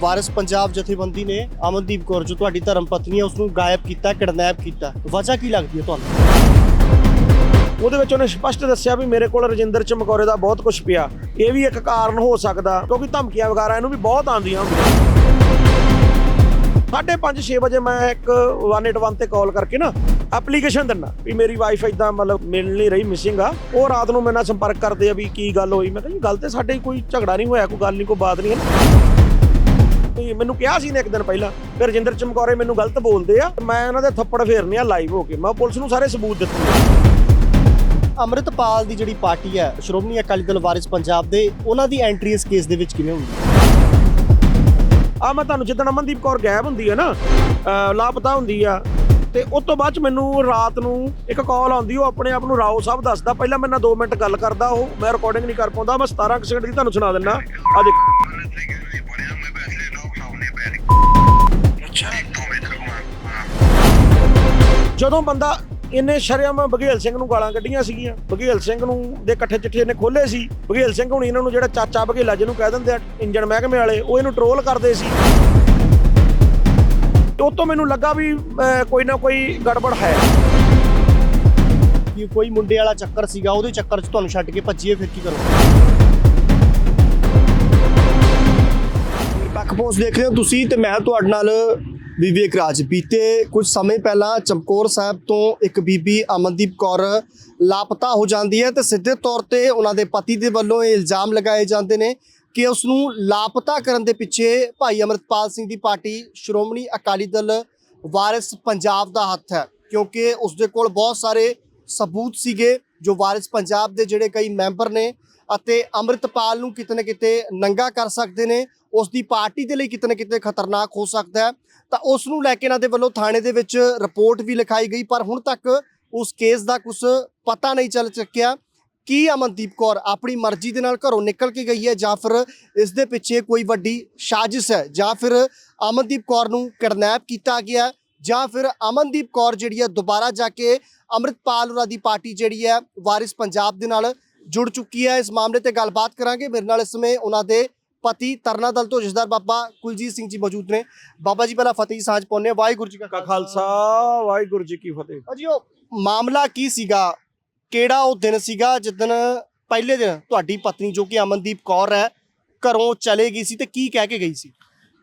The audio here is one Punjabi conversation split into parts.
ਵਾਰਿਸ ਪੰਜਾਬ ਜਥੇਬੰਦੀ ਨੇ ਅਮਨਦੀਪ ਕੌਰ, ਜੋ ਤੁਹਾਡੀ ਧਰਮ ਪਤਨੀ ਹੈ ਉਸ ਨੂੰ ਗਾਇਬ ਕੀਤਾ, ਕਿਡਨੈਪ ਕੀਤਾ। ਵਜ੍ਹਾ ਕੀ ਲੱਗਦੀ ਹੈ ਤੁਹਾਨੂੰ? ਉਹਦੇ ਵਿੱਚ ਉਹਨੇ ਸਪਸ਼ਟ ਦੱਸਿਆ ਵੀ ਮੇਰੇ ਕੋਲ ਰਜਿੰਦਰ ਚਮਕੌਰੇ ਦਾ ਬਹੁਤ ਕੁਝ ਪਿਆ। ਇਹ ਵੀ ਇੱਕ ਕਾਰਨ ਹੋ ਸਕਦਾ, ਕਿਉਂਕਿ ਧਮਕੀਆਂ ਵਗੈਰਾ ਇਹਨੂੰ ਵੀ ਬਹੁਤ ਆਉਂਦੀਆਂ ਸਾਢੇ 5-6 ਵਜੇ ਮੈਂ ਇੱਕ 181 ਤੇ ਕਾਲ ਕਰਕੇ ਨਾ ਐਪਲੀਕੇਸ਼ਨ ਦਿੰਦਾ ਵੀ ਮੇਰੀ ਵਾਈਫ ਇਦਾਂ ਮਤਲਬ ਮਿਲ ਨਹੀਂ ਰਹੀ ਮਿਸਿੰਗ ਆ। ਉਹ ਰਾਤ ਨੂੰ ਮੇਰੇ ਨਾਲ ਸੰਪਰਕ ਕਰਦੇ ਆ ਵੀ ਕੀ ਗੱਲ ਹੋਈ। ਮੈਂ ਕਿਹਾ ਗੱਲ ਤੇ ਸਾਡੇ ਕੋਈ ਝਗੜਾ ਨਹੀਂ ਹੋਇਆ, ਕੋਈ ਗੱਲ ਨਹੀਂ, ਕੋਈ ਬਾਤ ਨਹੀਂ ਹੈ ਤੇ ਮੈਨੂੰ ਕਿਹਾ ਸੀ ਨੇ ਇੱਕ ਦਿਨ ਪਹਿਲਾਂ ਫਿਰ ਰਜਿੰਦਰ ਚਮਕੌਰੇ ਮੈਨੂੰ ਗਲਤ ਬੋਲਦੇ ਆ ਮੈਂ ਉਹਨਾਂ ਦੇ ਥੱਪੜ ਫੇਰਨੇ ਆ ਲਾਈਵ ਹੋ ਕੇ। ਮੈਂ ਪੁਲਿਸ ਨੂੰ ਸਾਰੇ ਸਬੂਤ ਦਿੱਤੇ। ਅੰਮ੍ਰਿਤਪਾਲ ਦੀ ਜਿਹੜੀ ਪਾਰਟੀ ਹੈ ਸ਼੍ਰੋਮਣੀ ਅਕਾਲੀ ਦਲ ਵਾਰਿਸ ਪੰਜਾਬ ਦੇ ਉਹਨਾਂ ਦੀ ਐਂਟਰੀ ਇਸ ਕੇਸ ਦੇ ਵਿੱਚ ਕਿਵੇਂ ਹੁੰਦੀ? ਆ ਮੈਂ ਤੁਹਾਨੂੰ ਜਿੱਦਣ ਅਮਨਦੀਪ ਕੌਰ ਗਾਇਬ ਹੁੰਦੀ ਹੈ ਨਾ ਲਾਪਤਾ ਹੁੰਦੀ ਆ ਤੇ ਉਸ ਤੋਂ ਬਾਅਦ ਚ ਮੈਨੂੰ ਰਾਤ ਨੂੰ ਇੱਕ ਕਾਲ ਆਉਂਦੀ ਉਹ ਆਪਣੇ ਆਪ ਨੂੰ ਰਾਓ ਸਾਹਿਬ ਦੱਸਦਾ ਪਹਿਲਾਂ ਮੇਰੇ ਨਾਲ 2 ਮਿੰਟ ਗੱਲ ਕਰਦਾ ਉਹ ਮੈਂ ਰਿਕਾਰਡਿੰਗ ਨਹੀਂ ਕਰ ਪਾਉਂਦਾ ਮੈਂ 17 ਕੁ ਸਕਿੰਟ ਦੀ ਤੁਹਾਨੂੰ ਸੁਣਾ ਦਿੰਦਾ ਆ ਦੇਖ। ਜਦੋਂ ਬੰਦਾ ਇਹਨੇ ਸ਼ਰਮ ਬਘੇਲ ਸਿੰਘ ਨੂੰ ਗਾਲਾਂ ਕੱਢੀਆਂ ਸੀਗੀਆਂ ਬਘੇਲ ਸਿੰਘ ਨੂੰ ਦੇ ਇਕੱਠੇ ਚਿੱਠੇ ਇਹਨੇ ਖੋਲੇ ਸੀ ਬਘੇਲ ਸਿੰਘ ਹੁਣ ਇਹਨਾਂ ਨੂੰ ਜਿਹੜਾ ਚਾਚਾ ਬਘੇਲਾ ਜਿਹਨੂੰ ਕਹਿ ਦਿੰਦੇ ਆ ਇੰਜਣ ਮਹਿਕਮੇ ਵਾਲੇ ਉਹ ਇਹਨੂੰ ਟਰੋਲ ਕਰਦੇ ਸੀ। ਤੇ ਉਹ ਤੋਂ ਮੈਨੂੰ ਲੱਗਾ ਵੀ ਅਹ, ਕੋਈ ਨਾ ਕੋਈ ਗੜਬੜ ਹੈ। ਕਿ ਕੋਈ ਮੁੰਡੇ ਵਾਲਾ ਚੱਕਰ ਸੀਗਾ ਉਹਦੇ ਚੱਕਰ 'ਚ ਤੁਹਾਨੂੰ ਛੱਡ ਕੇ ਭੱਜੀਏ ਫਿਰ ਕੀ ਕਰੋ ਪੋਸਟ ਦੇਖ ਰਹੇ ਹੋ ਤੁਸੀਂ ਤੇ ਮੈਂ ਤੁਹਾਡੇ ਨਾਲ ਵਿਵੇਕ ਰਾਜ ਬੀਤੇ ਕੁਝ ਸਮੇਂ ਪਹਿਲਾਂ ਚਮਕੌਰ ਸਾਹਿਬ ਤੋਂ ਇੱਕ ਬੀਬੀ ਅਮਨਦੀਪ ਕੌਰ ਲਾਪਤਾ ਹੋ ਜਾਂਦੀ ਹੈ ਤੇ ਸਿੱਧੇ ਤੌਰ ਤੇ ਉਹਨਾਂ ਦੇ ਪਤੀ ਦੇ ਵੱਲੋਂ ਇਹ ਇਲਜ਼ਾਮ ਲਗਾਏ ਜਾਂਦੇ ਨੇ ਕਿ ਉਸ ਨੂੰ ਲਾਪਤਾ ਕਰਨ ਦੇ ਪਿੱਛੇ ਭਾਈ ਅਮਰਤਪਾਲ ਸਿੰਘ ਦੀ ਪਾਰਟੀ ਸ਼੍ਰੋਮਣੀ ਅਕਾਲੀ ਦਲ ਵਾਰਿਸ ਪੰਜਾਬ ਦਾ ਹੱਥ ਹੈ, ਕਿਉਂਕਿ ਉਸ ਦੇ ਕੋਲ ਬਹੁਤ ਸਾਰੇ ਸਬੂਤ ਸੀਗੇ ਜੋ ਵਾਰਿਸ ਪੰਜਾਬ ਦੇ ਜਿਹੜੇ ਕਈ ਮੈਂਬਰ ਨੇ ਅਤੇ ਅੰਮ੍ਰਿਤਪਾਲ ਨੂੰ ਕਿਤੇ ਨਾ ਕਿਤੇ ਨੰਗਾ ਕਰ ਸਕਦੇ ਨੇ ਉਸ ਦੀ ਪਾਰਟੀ ਦੇ ਲਈ ਕਿਤੇ ਨਾ ਕਿਤੇ ਖਤਰਨਾਕ ਹੋ ਸਕਦਾ ਹੈ। ਤਾਂ ਉਸ ਨੂੰ ਲੈ ਕੇ ਇਹਨਾਂ ਦੇ ਵੱਲੋਂ ਥਾਣੇ ਦੇ ਵਿੱਚ ਰਿਪੋਰਟ ਵੀ ਲਿਖਾਈ ਗਈ, ਪਰ ਹੁਣ ਤੱਕ ਉਸ ਕੇਸ ਦਾ ਕੁਝ ਪਤਾ ਨਹੀਂ ਚੱਲ ਚੁੱਕਿਆ। ਕੀ ਅਮਨਦੀਪ ਕੌਰ? ਆਪਣੀ ਮਰਜ਼ੀ ਦੇ ਨਾਲ ਘਰੋਂ ਨਿਕਲ ਕੇ ਗਈ ਹੈ ਜਾਂ ਫਿਰ ਇਸ ਦੇ ਪਿੱਛੇ ਕੋਈ ਵੱਡੀ ਸਾਜ਼ਿਸ਼ ਹੈ? ਜਾਂ ਫਿਰ ਅਮਨਦੀਪ ਕੌਰ ਨੂੰ ਕਿਡਨੈਪ ਕੀਤਾ ਗਿਆ ਜਾਂ ਫਿਰ ਅਮਨਦੀਪ ਕੌਰ ਜਿਹੜੀ ਹੈ ਦੁਬਾਰਾ ਜਾ ਕੇ ਅੰਮ੍ਰਿਤਪਾਲ ਉਹਨਾਂ ਦੀ ਪਾਰਟੀ ਜਿਹੜੀ ਹੈ ਵਾਰਿਸ ਪੰਜਾਬ ਦੇ ਨਾਲ ਜੁੜ ਚੁੱਕੀ ਹੈ। ਇਸ ਮਾਮਲੇ ਤੇ ਗੱਲਬਾਤ ਕਰਾਂਗੇ। ਮੇਰੇ ਨਾਲ ਇਸ ਸਮੇਂ ਉਹਨਾਂ ਦੇ ਪਤੀ ਤਰਨਾ ਦਲ ਤੋਂ ਜਸਦਾਰ ਬਾਬਾ ਕੁਲਜੀਤ ਸਿੰਘ ਜੀ ਮੌਜੂਦ ਨੇ। ਬਾਬਾ ਜੀ ਪਹਿਲਾਂ ਫਤਿਹ ਸਾਂਝ ਪਾਉਂਦੇ ਵਾਹਿਗੁਰੂ ਜੀ ਕਾ ਖਾਲਸਾ। ਵਾਹਿਗੁਰੂ ਜੀ ਕੀ ਫਤਿਹ। ਅਜੀ ਉਹ ਮਾਮਲਾ ਕੀ ਸੀਗਾ? ਕਿਹੜਾ ਉਹ ਦਿਨ ਸੀਗਾ? ਜਿੱਦਣ ਪਹਿਲੇ ਦਿਨ ਤੁਹਾਡੀ ਪਤਨੀ ਜੋ ਕਿ ਅਮਨਦੀਪ ਕੌਰ ਹੈ ਘਰੋਂ ਚਲੇ ਗਈ ਸੀ ਤੇ ਕੀ ਕਹਿ ਕੇ ਗਈ ਸੀ?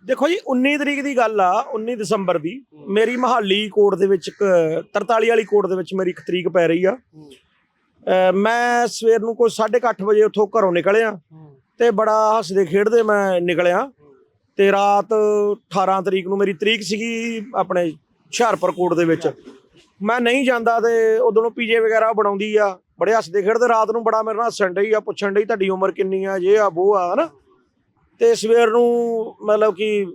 ਦੇਖੋ ਜੀ 19 ਤਰੀਕ ਦੀ ਗੱਲ ਆ 19 ਦਸੰਬਰ ਦੀ। ਮੇਰੀ ਮਹਾਲੀ ਕੋਰਟ ਦੇ ਵਿੱਚ ਇੱਕ 43 ਵਾਲੀ ਕੋਰਟ ਦੇ ਵਿੱਚ ਮੇਰੀ ਇੱਕ ਤਰੀਕ ਪੈ ਰਹੀ ਆ। ਮੈਂ ਸਵੇਰ ਨੂੰ ਕੋਈ 8:30 ਵਜੇ ਉੱਥੋਂ ਘਰੋਂ ਨਿਕਲਿਆ ਤੇ ਬੜਾ ਹੱਸਦੇ ਖੇਡਦੇ ਮੈਂ ਨਿਕਲਿਆ ਤੇ ਰਾਤ 18 ਤਰੀਕ ਨੂੰ ਮੇਰੀ ਤਰੀਕ ਸੀਗੀ ਆਪਣੇ ਹੁਸ਼ਿਆਰਪੁਰ ਕੋਰਟ ਦੇ ਵਿੱਚ। ਮੈਂ ਨਹੀਂ ਜਾਂਦਾ ਤੇ ਉਦੋਂ ਨੂੰ ਪੀਜੇ ਵਗੈਰਾ ਬਣਾਉਂਦੀ ਆ ਬੜੇ ਹੱਸਦੇ ਖੇਡਦੇ ਰਾਤ ਨੂੰ ਬੜਾ ਮੇਰੇ ਨਾਲ ਹੱਸਣ ਡਈ ਆ ਪੁੱਛਣ ਡਈ ਤੁਹਾਡੀ ਉਮਰ ਕਿੰਨੀ ਆ ਜੇ ਆ ਉਹ ਆ ਹਨਾ? ਤੇ ਸਵੇਰ ਨੂੰ ਮਤਲਬ ਕਿ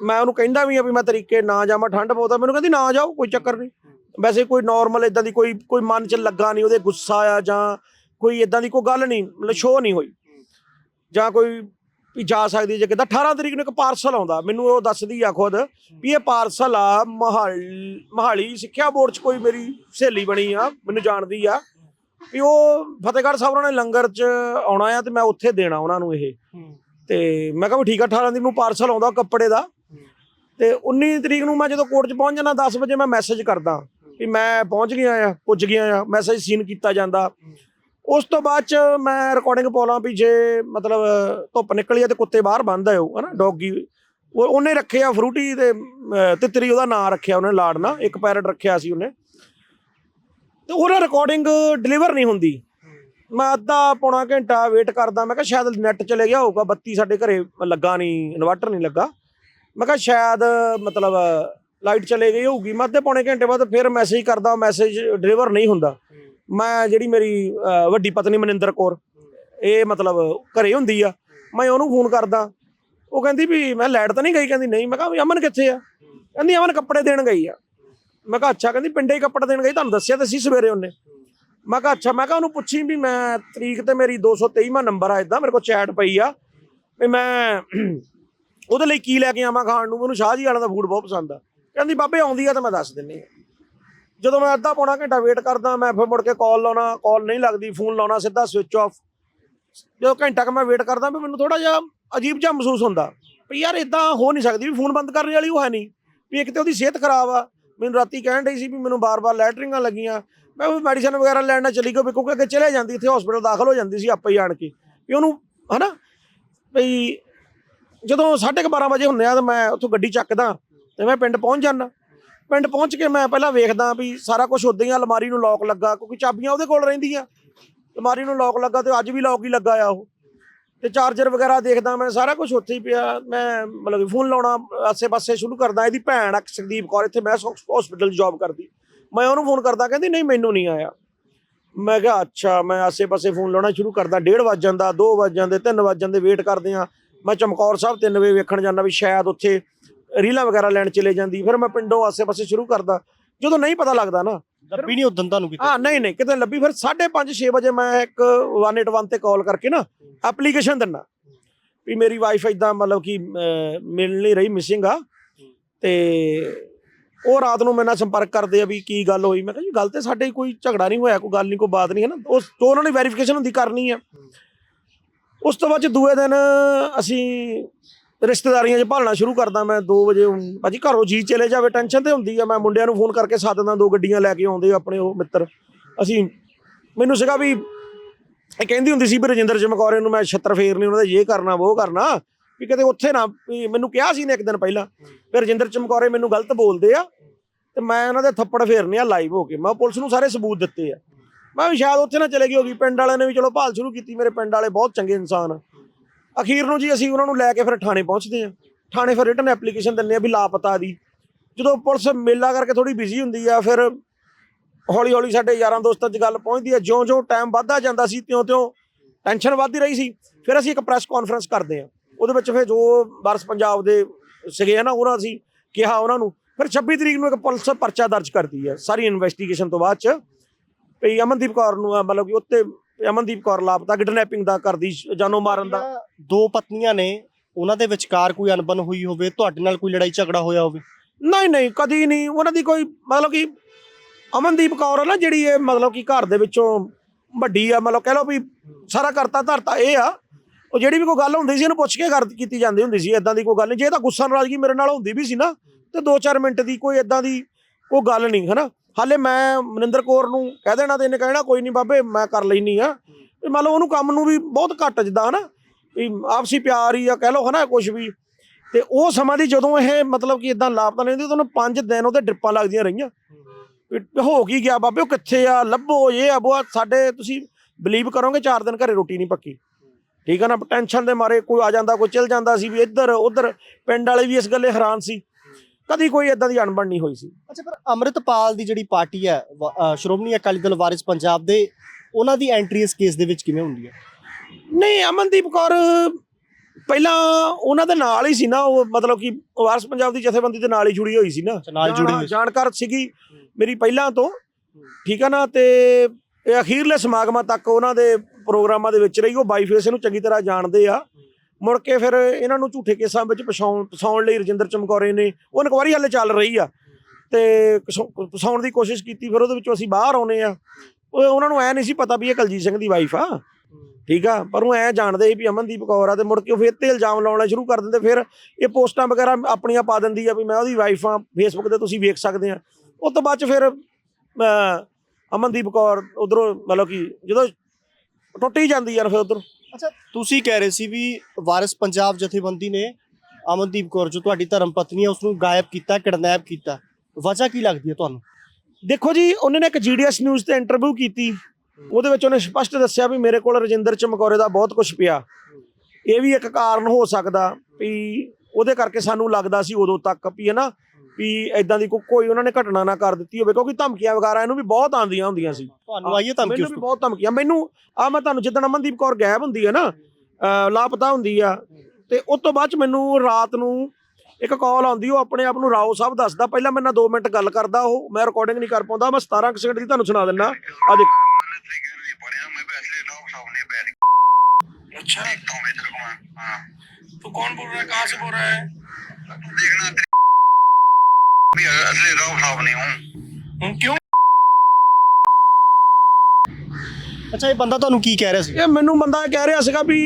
ਮੈਂ ਉਹਨੂੰ ਕਹਿੰਦਾ ਵੀ ਆ ਵੀ ਮੈਂ ਤਰੀਕੇ ਨਾ ਜਾਵਾਂ ਠੰਡ ਬਹੁਤ ਆ ਮੈਨੂੰ ਕਹਿੰਦੀ ਨਾ ਜਾਓ ਕੋਈ ਚੱਕਰ ਨਹੀਂ। ਵੈਸੇ ਕੋਈ ਨਾਰਮਲ ਇਦਾਂ ਦੀ ਕੋਈ ਕੋਈ ਮਨ 'ਚ ਲੱਗਾ ਨਹੀਂ, ਉਹਦੇ ਗੁੱਸਾ ਆ ਜਾਂ ਕੋਈ ਇਦਾਂ ਦੀ ਕੋਈ ਗੱਲ ਨਹੀਂ, ਮਤਲਬ ਸ਼ੋਅ ਨਹੀਂ ਹੋਈ। ਜਾਂ ਕੋਈ ਵੀ ਜਾ ਸਕਦੀ ਜੇ ਕਿਦਾਂ 18 ਤਰੀਕ ਨੂੰ ਇੱਕ ਪਾਰਸਲ ਆਉਂਦਾ, ਮੈਨੂੰ ਉਹ ਦੱਸਦੀ ਆ ਖੁਦ ਵੀ ਇਹ ਪਾਰਸਲ ਆ, ਮਹਾਲੀ ਮਹਾਲੀ ਸਿੱਖਿਆ ਬੋਰਡ 'ਚ ਕੋਈ ਮੇਰੀ ਸਹੇਲੀ ਬਣੀ ਆ, ਮੈਨੂੰ ਜਾਣਦੀ ਆ ਵੀ ਉਹ ਫਤਿਹਗੜ੍ਹ ਸਾਹਿਬ ਉਹਨਾਂ ਨੇ ਲੰਗਰ 'ਚ ਆਉਣਾ ਆ ਤੇ ਮੈਂ ਉੱਥੇ ਦੇਣਾ ਉਹਨਾਂ ਨੂੰ ਇਹ। ਤੇ ਮੈਂ ਕਿਹਾ ਵੀ ਠੀਕ ਆ 18 ਤਰੀਕ ਨੂੰ ਪਾਰਸਲ ਆਉਂਦਾ ਕੱਪੜੇ ਦਾ ਤੇ 19 ਤਰੀਕ ਨੂੰ ਮੈਂ ਜਦੋਂ ਕੋਰਟ 'ਚ ਪਹੁੰਚ ਜਾਣਾ 10 ਵਜੇ ਮੈਂ ਮੈਸੇਜ ਕਰਦਾ। ਵੀ ਮੈਂ ਪਹੁੰਚ ਗਿਆ ਆ, ਪੁੱਜ ਗਿਆ ਆ ਮੈਸੇਜ ਸੀਨ ਕੀਤਾ ਜਾਂਦਾ। ਉਸ ਤੋਂ ਬਾਅਦ ਚ ਮੈਂ ਰਿਕਾਰਡਿੰਗ ਪਾਉਣਾ ਵੀ ਜੇ ਮਤਲਬ ਧੁੱਪ ਨਿਕਲੀ ਆ ਤੇ ਕੁੱਤੇ ਬਾਹਰ ਬੰਦ ਆਇਓ ਹਨਾ, ਡੌਗੀ। ਉਹ ਉਹਨੇ ਰੱਖਿਆ ਫਰੂਟੀ ਤੇ ਤਿੱਤਰੀ ਉਹਦਾ ਨਾਂ ਰੱਖਿਆ, ਉਹਨੇ ਲਾੜਨਾ, ਇੱਕ ਪੈਰਟ ਰੱਖਿਆ ਸੀ ਉਹਨੇ। ਤੇ ਉਹਦਾ ਰਿਕਾਰਡਿੰਗ ਡਿਲੀਵਰ ਨਹੀਂ ਹੁੰਦੀ। ਮੈਂ ਅੱਧਾ ਪੌਣਾ ਘੰਟਾ ਵੇਟ ਕਰਦਾ, ਮੈਂ ਕਿਹਾ ਸ਼ਾਇਦ ਨੈਟ ਚਲੇ ਗਿਆ ਹੋਊਗਾ, ਬੱਤੀ ਸਾਡੇ ਘਰੇ ਲੱਗਾ ਨਹੀਂ ਇਨਵਰਟਰ ਨਹੀਂ ਲੱਗਾ। ਮੈਂ ਕਿਹਾ ਸ਼ਾਇਦ ਮਤਲਬ ਲਾਈਟ ਚਲੇ ਗਈ ਹੋਊਗੀ, ਮੈਂ ਅੱਧੇ ਪੌਣੇ ਘੰਟੇ ਬਾਅਦ ਫਿਰ ਮੈਸੇਜ ਕਰਦਾ ਮੈਸੇਜ ਡਿਲੀਵਰ ਨਹੀਂ ਹੁੰਦਾ। ਮੈਂ ਜਿਹੜੀ ਮੇਰੀ ਵੱਡੀ ਪਤਨੀ ਮਨਿੰਦਰ ਕੌਰ, ਇਹ ਮਤਲਬ ਘਰੇ ਹੁੰਦੀ ਆ, ਮੈਂ ਉਹਨੂੰ ਫੋਨ ਕਰਦਾ। ਉਹ ਕਹਿੰਦੀ ਵੀ ਮੈਂ ਲੈਟ ਤਾਂ ਨਹੀਂ ਗਈ, ਕਹਿੰਦੀ ਨਹੀਂ। ਮੈਂ ਕਿਹਾ ਵੀ ਅਮਨ ਕਿੱਥੇ ਆ? ਕਹਿੰਦੀ ਅਮਨ ਕੱਪੜੇ ਦੇਣ ਗਈ ਆ। ਮੈਂ ਕਿਹਾ ਅੱਛਾ, ਕਹਿੰਦੀ ਪਿੰਡੇ ਹੀ ਕੱਪੜੇ ਦੇਣ ਗਈ, ਤੁਹਾਨੂੰ ਦੱਸਿਆ ਤਾਂ ਸੀ ਸਵੇਰੇ ਉਹਨੇ। ਮੈਂ ਕਿਹਾ ਅੱਛਾ, ਮੈਂ ਕਿਹਾ ਉਹਨੂੰ ਪੁੱਛੀ ਵੀ ਮੈਂ ਤਰੀਕ ਤੇ ਮੇਰੀ 223ਵਾਂ ਨੰਬਰ ਆ ਇਦਾਂ ਮੇਰੇ ਕੋਲ ਚੈਟ ਪਈ ਆ, ਵੀ ਮੈਂ ਉਹਦੇ ਲਈ ਕੀ ਲੈ ਕੇ ਆਵਾਂ ਖਾਣ ਨੂੰ, ਮੈਨੂੰ ਸ਼ਾਹ ਜੀ ਵਾਲਿਆਂ ਦਾ ਫੂਡ ਬਹੁਤ ਪਸੰਦ ਆ। ਕਹਿੰਦੀ, ਬਾਬੇ, ਆਉਂਦੀ ਆ ਤਾਂ ਮੈਂ ਦੱਸ ਦਿੰਨੀ ਆ। ਜਦੋਂ ਮੈਂ ਅੱਧਾ ਪੌਣਾ ਘੰਟਾ ਵੇਟ ਕਰਦਾ, ਮੈਂ ਫਿਰ ਮੁੜ ਕੇ ਕਾਲ ਲਾਉਣਾ ਕਾਲ ਨਹੀਂ ਲੱਗਦੀ ਫੋਨ ਲਾਉਣਾ, ਸਿੱਧਾ ਸਵਿਚ ਆਫ ਜਦੋਂ ਘੰਟਾ ਕ ਮੈਂ ਵੇਟ ਕਰਦਾ, ਵੀ ਮੈਨੂੰ ਥੋੜਾ ਜਿਹਾ ਅਜੀਬ ਜਿਹਾ ਮਹਿਸੂਸ ਹੁੰਦਾ ਵੀ ਯਾਰ ਇਦਾਂ ਹੋ ਨਹੀਂ ਸਕਦੀ, ਵੀ ਫੋਨ ਬੰਦ ਕਰਨ ਵਾਲੀ ਉਹ ਹੈ ਨਹੀਂ, ਵੀ ਇੱਕ ਤੇ ਉਹਦੀ ਸਿਹਤ ਖਰਾਬ ਆ। ਮੈਨੂੰ ਰਾਤੀ ਕਹਿਣ ਡਈ ਸੀ ਵੀ ਮੈਨੂੰ ਬਾਰ-ਬਾਰ ਲੈਟਰਿੰਗਾਂ ਲੱਗੀਆਂ। ਮੈਂ ਉਹ ਮੈਡੀਸਨ ਵਗੈਰਾ ਲੈਣ ਨਾਲ ਚਲੀ ਗਈ, ਵੀ ਕਿਉਂਕਿ ਅੱਗੇ ਚਲੇ ਜਾਂਦੀ, ਇੱਥੇ ਹਸਪੀਟਲ ਦਾਖਲ ਹੋ ਜਾਂਦੀ ਸੀ ਆਪੇ ਹੀ ਆਣ ਕੇ। ਵੀ ਉਹਨੂੰ, ਹਨਾ? ਵੀ ਜਦੋਂ 12:30 ਵਜੇ ਹੁੰਦੇ ਆ, ਤਾਂ ਮੈਂ ਉੱਥੋਂ ਗੱਡੀ ਚੱਕਦਾ ਤੇ ਮੈਂ ਪਿੰਡ ਪਹੁੰਚ ਜਾਂਦਾ। ਪਿੰਡ ਪਹੁੰਚ ਕੇ ਮੈਂ ਪਹਿਲਾਂ ਵੇਖਦਾ ਵੀ ਸਾਰਾ ਕੁਝ ਉਦਾਂ ਹੀ ਆ, ਅਲਮਾਰੀ ਨੂੰ ਲੋਕ ਲੱਗਾ, ਕਿਉਂਕਿ ਚਾਬੀਆਂ ਉਹਦੇ ਕੋਲ ਰਹਿੰਦੀਆਂ। ਅਲਮਾਰੀ ਨੂੰ ਲੋਕ ਲੱਗਾ ਤੇ ਅੱਜ ਵੀ ਲੋਕ ਹੀ ਲੱਗਾ ਆ ਉਹ। ਤੇ ਚਾਰਜਰ ਵਗੈਰਾ ਦੇਖਦਾ ਮੈਂ, ਸਾਰਾ ਕੁਝ ਉੱਥੇ ਹੀ ਪਿਆ। ਮੈਂ ਮਤਲਬ ਫੋਨ ਲਾਉਣਾ ਆਸੇ-ਪਾਸੇ ਸ਼ੁਰੂ ਕਰਦਾ, ਇਹਦੀ ਭੈਣ ਆ ਸੰਦੀਪ ਕੌਰ, ਇੱਥੇ ਮੈਂ ਹਸਪੀਟਲ ਜੌਬ ਕਰਦੀ। ਮੈਂ ਉਹਨੂੰ ਫੋਨ ਕਰਦਾ, ਕਹਿੰਦੀ, ਨਹੀਂ, ਮੈਨੂੰ ਨਹੀਂ ਆਇਆ। ਮੈਂ ਕਿਹਾ, ਅੱਛਾ, ਮੈਂ ਆਸੇ-ਪਾਸੇ ਫੋਨ ਲਾਉਣਾ ਸ਼ੁਰੂ ਕਰਦਾ 1:30 ਵੱਜ ਜਾਂਦਾ 2 ਵੱਜ ਜਾਂਦੇ 3 ਵੱਜ ਜਾਂਦੇ ਵੇਟ ਕਰਦੇ ਆ। ਮੈਂ ਚਮਕੌਰ ਸਾਹਿਬ 3 ਵਜੇ ਵੇਖਣ ਜਾਂਦਾ ਵੀ ਸ਼ਾਇਦ ਉੱਥੇ ਰੀਲਾਂ ਵਗੈਰਾ ਲੈਣ ਚਲੇ ਜਾਂਦੀ ਫਿਰ ਮੈਂ ਪਿੰਡੋਂ ਆਸੇ-ਪਾਸੇ ਸ਼ੁਰੂ ਕਰਦਾ। ਜਦੋਂ ਨਹੀਂ ਪਤਾ ਲੱਗਦਾ ਨਾ ਲੱਭੀ ਨਹੀਂ ਉਦੋਂ ਤੁਹਾਨੂੰ ਕਿਤੇ? ਹਾਂ ਨਹੀਂ ਨਹੀਂ ਕਿਤੇ ਲੱਭੀ। ਫਿਰ 5:30 6 ਵਜੇ ਮੈਂ ਇੱਕ 181 ਤੇ ਕਾਲ ਕਰਕੇ ਨਾ ਐਪਲੀਕੇਸ਼ਨ ਦਿੰਨਾ ਵੀ ਮੇਰੀ ਵਾਈਫ ਇਦਾਂ ਮਤਲਬ ਕਿ ਮਿਲ ਨਹੀਂ ਰਹੀ ਮਿਸਿੰਗ ਆ। ਤੇ ਉਹ ਰਾਤ ਨੂੰ ਮੇਰੇ ਨਾਲ ਸੰਪਰਕ ਕਰਦੇ ਆ ਵੀ ਕੀ ਗੱਲ ਹੋਈ। ਮੈਂ ਕਿਹਾ ਜੀ ਗੱਲ ਤੇ ਸਾਡੇ ਕੋਈ ਝਗੜਾ ਨਹੀਂ ਹੋਇਆ ਕੋਈ ਗੱਲ ਨਹੀਂ ਕੋਈ ਬਾਤ ਨਹੀਂ ਹੈ ਨਾ। ਉਸ ਤੋਂ ਉਹਨਾਂ ਨੇ ਵੈਰੀਫਿਕੇਸ਼ਨ ਹੁੰਦੀ ਕਰਨੀ ਆ। ਉਸ ਤੋਂ ਬਾਅਦ ਦੂਏ ਦਿਨ ਅਸੀਂ ਰਿਸ਼ਤੇਦਾਰੀਆਂ 'ਚ ਭਾਲਣਾ ਸ਼ੁਰੂ ਕਰਦਾ ਮੈਂ 2 ਵਜੇ। ਭਾਜੀ ਘਰੋਂ ਜੀ ਚਲੇ ਜਾਵੇ, ਟੈਨਸ਼ਨ ਤੇ ਹੁੰਦੀ ਆ। ਮੈਂ ਮੁੰਡਿਆਂ ਨੂੰ ਫੋਨ ਕਰਕੇ ਸੱਦਦਾ ਦੋ ਗੱਡੀਆਂ ਲੈ ਕੇ ਆਉਂਦੇ ਆਪਣੇ ਉਹ ਮਿੱਤਰ। ਅਸੀਂ, ਮੈਨੂੰ ਸੀਗਾ ਵੀ, ਇਹ ਕਹਿੰਦੀ ਹੁੰਦੀ ਸੀ ਵੀ ਰਜਿੰਦਰ ਚਮਕੌਰੇ ਨੂੰ ਮੈਂ ਛੱਤਰ ਫੇਰਨੀ, ਉਹਨਾਂ ਦਾ ਇਹ ਕਰਨਾ ਉਹ ਕਰਨਾ, ਵੀ ਕਦੇ ਉੱਥੇ ਨਾ, ਵੀ ਮੈਨੂੰ ਕਿਹਾ ਸੀ ਨੇ ਇੱਕ ਦਿਨ ਪਹਿਲਾਂ, ਵੀ ਰਜਿੰਦਰ ਚਮਕੌਰੇ ਮੈਨੂੰ ਗਲਤ ਬੋਲਦੇ ਆ, ਤੇ ਮੈਂ ਉਹਨਾਂ ਦੇ ਥੱਪੜ ਫੇਰਨੇ ਆ ਲਾਈਵ ਹੋ ਕੇ। ਮੈਂ ਪੁਲਿਸ ਨੂੰ ਸਾਰੇ ਸਬੂਤ ਦਿੱਤੇ ਆ। ਮੈਂ ਵੀ ਸ਼ਾਇਦ ਉੱਥੇ ਨਾ ਚਲੇ ਗਈ ਹੋਗੀ, ਪਿੰਡ ਵਾਲਿਆਂ ਨੇ ਵੀ ਚਲੋ ਭਾਲ ਸ਼ੁਰੂ ਕੀਤੀ, ਮੇਰੇ ਪਿੰਡ ਵਾਲੇ ਬਹੁਤ ਚੰਗੇ ਇਨਸਾਨ ਆ। ਅਖੀਰ ਨੂੰ ਜੀ ਅਸੀਂ ਉਹਨਾਂ ਨੂੰ ਲੈ ਕੇ ਫਿਰ ਥਾਣੇ ਪਹੁੰਚਦੇ ਆ ਥਾਣੇ ਫਿਰ ਰਿਟਨ ਐਪਲੀਕੇਸ਼ਨ ਦਿੰਦੇ ਆ ਵੀ ਲਾਪਤਾ ਦੀ। ਜਦੋਂ ਪੁਲਿਸ ਮੇਲਾ ਕਰਕੇ ਥੋੜੀ ਬਿਜ਼ੀ ਹੁੰਦੀ ਆ, ਫਿਰ ਹੌਲੀ ਹੌਲੀ ਸਾਡੇ ਯਾਰਾਂ ਦੋਸਤਾਂ 'ਚ ਗੱਲ ਪਹੁੰਚਦੀ ਹੈ ਜਿਉਂ-ਜਿਉਂ ਟਾਈਮ ਵੱਧਦਾ ਜਾਂਦਾ ਸੀ, ਤਿਉਂ-ਤਿਉਂ ਟੈਨਸ਼ਨ ਵੱਧਦੀ ਰਹੀ ਸੀ। ਫਿਰ ਅਸੀਂ ਇੱਕ ਪ੍ਰੈਸ ਕਾਨਫਰੰਸ ਕਰਦੇ ਹਾਂ। ਉਹਦੇ ਵਿੱਚ ਫਿਰ ਜੋ ਵਾਰਸ ਪੰਜਾਬ ਦੇ ਸੀਗੇ ਆ ਨਾ ਉਹਨਾਂ ਅਸੀਂ ਕਿਹਾ ਉਹਨਾਂ ਨੂੰ। ਫਿਰ 26 ਤਰੀਕ ਨੂੰ ਇੱਕ ਪੁਲਿਸ ਪਰਚਾ ਦਰਜ ਕਰਦੀ ਹੈ ਸਾਰੀ ਇਨਵੈਸਟੀਗੇਸ਼ਨ ਤੋਂ ਬਾਅਦ ਚ। ਵੀ ਅਮਨਦੀਪ ਕੌਰ ਨੂੰ ਮਤਲਬ ਕਿ ਉੱਤੇ ਅਮਨਦੀਪ ਕੌਰ ਲਾਪਤਾ ਕਿਡਨੈਪਿੰਗ ਦਾ ਕਰਦੀ ਜਾਨੋਂ ਮਾਰਨ ਦਾ। ਦੋ ਪਤਨੀਆਂ ਨੇ ਉਹਨਾਂ ਦੇ ਵਿਚਕਾਰ ਕੋਈ ਅਣਬਣ ਹੋਈ ਹੋਵੇ ਤੁਹਾਡੇ ਨਾਲ ਕੋਈ ਲੜਾਈ ਝਗੜਾ ਹੋਇਆ ਹੋਵੇ? ਨਹੀਂ ਨਹੀਂ ਕਦੀ ਨਹੀਂ। ਉਹਨਾਂ ਦੀ ਕੋਈ ਮਤਲਬ ਕਿ ਅਮਨਦੀਪ ਕੌਰ ਆ ਨਾ ਜਿਹੜੀ ਇਹ ਮਤਲਬ ਕਿ ਘਰ ਦੇ ਵਿੱਚੋਂ ਵੱਡੀ ਆ ਮਤਲਬ ਕਹਿ ਲਓ ਵੀ ਸਾਰਾ ਕਰਤਾ ਧਰਤਾ ਇਹ ਆ। ਉਹ ਜਿਹੜੀ ਵੀ ਕੋਈ ਗੱਲ ਹੁੰਦੀ ਸੀ ਇਹਨੂੰ ਪੁੱਛ ਕੇ ਕਰ ਕੀਤੀ ਜਾਂਦੀ ਹੁੰਦੀ ਸੀ ਇਦਾਂ ਦੀ ਕੋਈ ਗੱਲ ਨਹੀਂ। ਜੇ ਤਾਂ ਗੁੱਸਾ ਨਾਰਾਜ਼ਗੀ ਮੇਰੇ ਨਾਲ ਹੁੰਦੀ ਵੀ ਸੀ ਨਾ ਤੇ 2-4 ਮਿੰਟ ਦੀ ਕੋਈ ਇਦਾਂ ਦੀ ਕੋਈ ਗੱਲ ਨਹੀਂ ਹਨਾ? ਹਾਲੇ ਮੈਂ ਮਨਿੰਦਰ ਕੌਰ ਨੂੰ ਕਹਿ ਦੇਣਾ ਤੇ ਇਹਨੇ ਕਹਿਣਾ ਕੋਈ ਨਹੀਂ ਬਾਬੇ ਮੈਂ ਕਰ ਲੈਣੀ ਆ। ਵੀ ਮੰਨ ਲਓ ਉਹਨੂੰ ਕੰਮ ਨੂੰ ਵੀ ਬਹੁਤ ਘੱਟ ਜਿੱਦਾਂ ਹਨਾ ਵੀ ਆਪਸੀ ਪਿਆਰ ਹੀ ਆ ਕਹਿ ਲਓ ਹਨਾ ਕੁਝ ਵੀ। ਤੇ ਉਹ ਸਮਾਂ ਦੀ ਜਦੋਂ ਇਹ ਮਤਲਬ ਕਿ ਇਦਾਂ ਲਾਪਤਾ ਲੈਂਦੀ ਤਾਂ ਉਹਨੂੰ 5 ਦਿਨ ਉਹਦੇ ਡ੍ਰਿਪਾਂ ਲੱਗਦੀਆਂ ਰਹੀਆਂ। ਵੀ ਹੋ ਕੀ ਗਿਆ ਬਾਬੇ ਉਹ ਕਿੱਥੇ ਆ ਲੱਭੋ ਇਹ ਆ ਉਹ ਸਾਡੇ ਤੁਸੀਂ ਬਲੀਵ ਕਰੋਗੇ 4 ਦਿਨ ਘਰੇ ਰੋਟੀ ਨਹੀਂ ਪੱਕੀ। ਠੀਕ ਆ ਨਾ ਟੈਨਸ਼ਨ ਦੇ ਮਾਰੇ ਕੋਈ ਆ ਜਾਂਦਾ ਕੋਈ ਚਲ ਜਾਂਦਾ ਸੀ ਵੀ ਇੱਧਰ ਉੱਧਰ ਪਿੰਡ ਵਾਲੇ ਵੀ ਇਸ ਗੱਲੇ ਹੈਰਾਨ ਸੀ। ਕਦੀ ਕੋਈ ਇਦਾਂ ਦੀ ਅਣਬਣ ਨਹੀਂ ਹੋਈ ਸੀ। ਅੱਛਾ ਪਰ ਅੰਮ੍ਰਿਤਪਾਲ ਦੀ ਜਿਹੜੀ ਪਾਰਟੀ ਹੈ ਵ- ਅ, ਸ਼੍ਰੋਮਣੀ ਅਕਾਲੀ ਦਲ ਵਾਰਿਸ ਪੰਜਾਬ ਦੇ ਉਹਨਾਂ ਦੀ ਐਂਟਰੀ ਇਸ ਕੇਸ ਦੇ ਵਿੱਚ ਕਿਵੇਂ ਹੁੰਦੀ ਹੈ? ਨਹੀਂ ਅਮਨਦੀਪ ਕੌਰ ਪਹਿਲਾਂ ਉਹਨਾਂ ਦੇ ਨਾਲ ਹੀ ਸੀ ਨਾ ਉਹ ਮਤਲਬ ਕਿ ਵਾਰਸ ਪੰਜਾਬ ਦੀ ਜਥੇਬੰਦੀ ਦੇ ਨਾਲ ਹੀ ਜੁੜੀ ਹੋਈ ਸੀ ਨਾ। ਨਾਲ ਜੁੜੀ ਹੋਈ ਸੀ। ਜਾਣਕਾਰ ਸੀਗੀ ਮੇਰੀ ਪਹਿਲਾਂ ਤੋਂ ਠੀਕ ਆ ਨਾ ਤੇ ਇਹ ਅਖੀਰਲੇ ਸਮਾਗਮਾਂ ਤੱਕ ਉਹਨਾਂ ਦੇ ਪ੍ਰੋਗਰਾਮਾਂ ਦੇ ਵਿੱਚ ਰਹੀ ਉਹ ਬਾਈ ਫੇਸ ਇਹਨੂੰ ਚੰਗੀ ਤਰ੍ਹਾਂ ਜਾਣਦੇ ਆ। ਮੁੜ ਕੇ ਫਿਰ ਇਹਨਾਂ ਨੂੰ ਝੂਠੇ ਕੇਸਾਂ ਵਿੱਚ ਫਸਾਉਣ ਫਸਾਉਣ ਲਈ ਰਜਿੰਦਰ ਚਮਕੌਰੇ ਨੇ, ਉਹ ਇਨਕੁਆਰੀ ਹਾਲੇ ਚੱਲ ਰਹੀ ਆ। ਤੇ ਫਸਾ- ਫਸਾਉਣ ਦੀ ਕੋਸ਼ਿਸ਼ ਕੀਤੀ, ਫਿਰ ਉਹਦੇ ਵਿੱਚੋਂ ਅਸੀਂ ਬਾਹਰ ਆਉਨੇ ਆ। ਉਹ ਉਹਨਾਂ ਨੂੰ ਐ ਨਹੀਂ ਸੀ ਪਤਾ ਵੀ ਇਹ ਕਲਜੀਤ ਸਿੰਘ ਦੀ ਵਾਈਫ ਆ। ਠੀਕ ਆ? ਪਰ ਉਹ ਐ ਜਾਣਦੇ ਵੀ ਅਮਨਦੀਪ ਕੌਰ ਆ ਤੇ ਮੁੜ ਕੇ ਉਹ ਫਿਰ ਤੇ ਇਲਜ਼ਾਮ ਲਾਉਣਾ ਸ਼ੁਰੂ ਕਰ ਦਿੰਦੇ। ਫਿਰ ਇਹ ਪੋਸਟਾਂ ਵਗੈਰਾ ਆਪਣੀਆਂ ਪਾ ਦਿੰਦੀ ਆ ਵੀ ਮੈਂ ਉਹਦੀ ਵਾਈਫ ਆ ਫੇਸਬੁੱਕ ਤੇ ਤੁਸੀਂ ਵੇਖ ਸਕਦੇ ਆ। ਉਸ ਤੋਂ ਬਾਅਦ ਚ ਫਿਰ ਅਮਨਦੀਪ ਕੌਰ ਉਧਰੋਂ ਮਤਲਬ ਕਿ ਜਦੋਂ ਟੁੱਟ ਹੀ ਜਾਂਦੀ ਯਾਰ ਫਿਰ ਉਧਰ। ਅੱਛਾ। ਤੁਸੀਂ ਕਹਿ ਰਹੇ ਸੀ ਵੀ ਵਾਰਿਸ ਪੰਜਾਬ ਜਥੇਬੰਦੀ ਨੇ ਅਮਨਦੀਪ ਕੌਰ ਜੋ ਤੁਹਾਡੀ ਧਰਮ ਪਤਨੀ ਹੈ ਉਸ ਨੂੰ ਗਾਇਬ ਕੀਤਾ ਕਿਡਨੈਪ ਕੀਤਾ। ਵਜ੍ਹਾ ਕੀ ਲੱਗਦੀ ਹੈ ਤੁਹਾਨੂੰ? ਦੇਖੋ ਜੀ ਉਹਨੇ ਨੇ ਇੱਕ ਜੀਡੀਐਸ ਨਿਊਜ਼ ਤੇ ਇੰਟਰਵਿਊ ਕੀਤੀ। ਉਹਦੇ ਵਿੱਚ ਉਹਨੇ ਸਪਸ਼ਟ ਦੱਸਿਆ ਵੀ ਮੇਰੇ ਕੋਲ ਰਜਿੰਦਰ ਚਮਕੌਰੇ ਦਾ ਬਹੁਤ ਕੁਝ ਪਿਆ। ਇਹ ਵੀ ਇੱਕ ਕਾਰਨ ਹੋ ਸਕਦਾ ਵੀ ਉਹਦੇ ਕਰਕੇ ਸਾਨੂੰ ਲੱਗਦਾ ਸੀ ਉਦੋਂ ਤੱਕ ਵੀ ਹੈ ਨਾ ਵੀ ਐਦਾਂ ਦੀ ਕੋ- ਕੋਈ ਉਹਨਾਂ ਨੇ ਘਟਨਾ ਨਾ ਕਰ ਦਿੱਤੀ ਹੋਵੇ ਕਿਉਂਕਿ ਧਮਕੀਆਂ ਵਗੈਰਾ ਇਹਨੂੰ ਵੀ ਬਹੁਤ ਆਉਂਦੀਆਂ ਹੁੰਦੀਆਂ ਸੀ ਤੁਹਾਨੂੰ ਆਈਏ ਧਮਕੀ ਮੈਨੂੰ ਉਸ ਵੀ ਤੋਂ ਬਹੁਤ ਧਮਕੀਆਂ ਮੈਨੂੰ ਆ ਮੈਂ ਤੁਹਾਨੂੰ ਜਿੱਦਣ ਅਮਨਦੀਪ ਕੌਰ ਗਾਇਬ ਹੁੰਦੀ ਹੈ ਨਾ ਅਹ ਲਾਪਤਾ ਹੁੰਦੀ ਆ ਤੇ ਉਸ ਤੋਂ ਬਾਅਦ ਚ ਮੈਨੂੰ ਰਾਤ ਨੂੰ ਇੱਕ ਕਾਲ ਆਉਂਦੀ ਉਹ ਆਪਣੇ ਆਪ ਨੂੰ ਰਾਓ ਸਾਹਿਬ ਦੱਸਦਾ ਪਹਿਲਾਂ ਮੇਰੇ ਨਾਲ 2 ਮਿੰਟ ਗੱਲ ਕਰਦਾ ਉਹ ਮੈਂ ਰਿਕਾਰਡਿੰਗ ਨਹੀਂ ਕਰ ਪਾਉਂਦਾ ਮੈਂ 17 ਕੁ ਸਕਿੰਟ ਦੀ ਤੁਹਾਨੂੰ ਸੁਣਾ ਦਿੰਦਾ ਆ ਦੇਖ अच्छा तो कौन बोल रहा है कहाँ से बोल रहा है क्यों ਅੱਛਾ ਇਹ ਬੰਦਾ ਤੁਹਾਨੂੰ ਕੀ ਕਹਿ ਰਿਹਾ ਸੀ? ਇਹ ਮੈਨੂੰ ਬੰਦਾ ਕਹਿ ਰਿਹਾ ਸੀਗਾ ਵੀ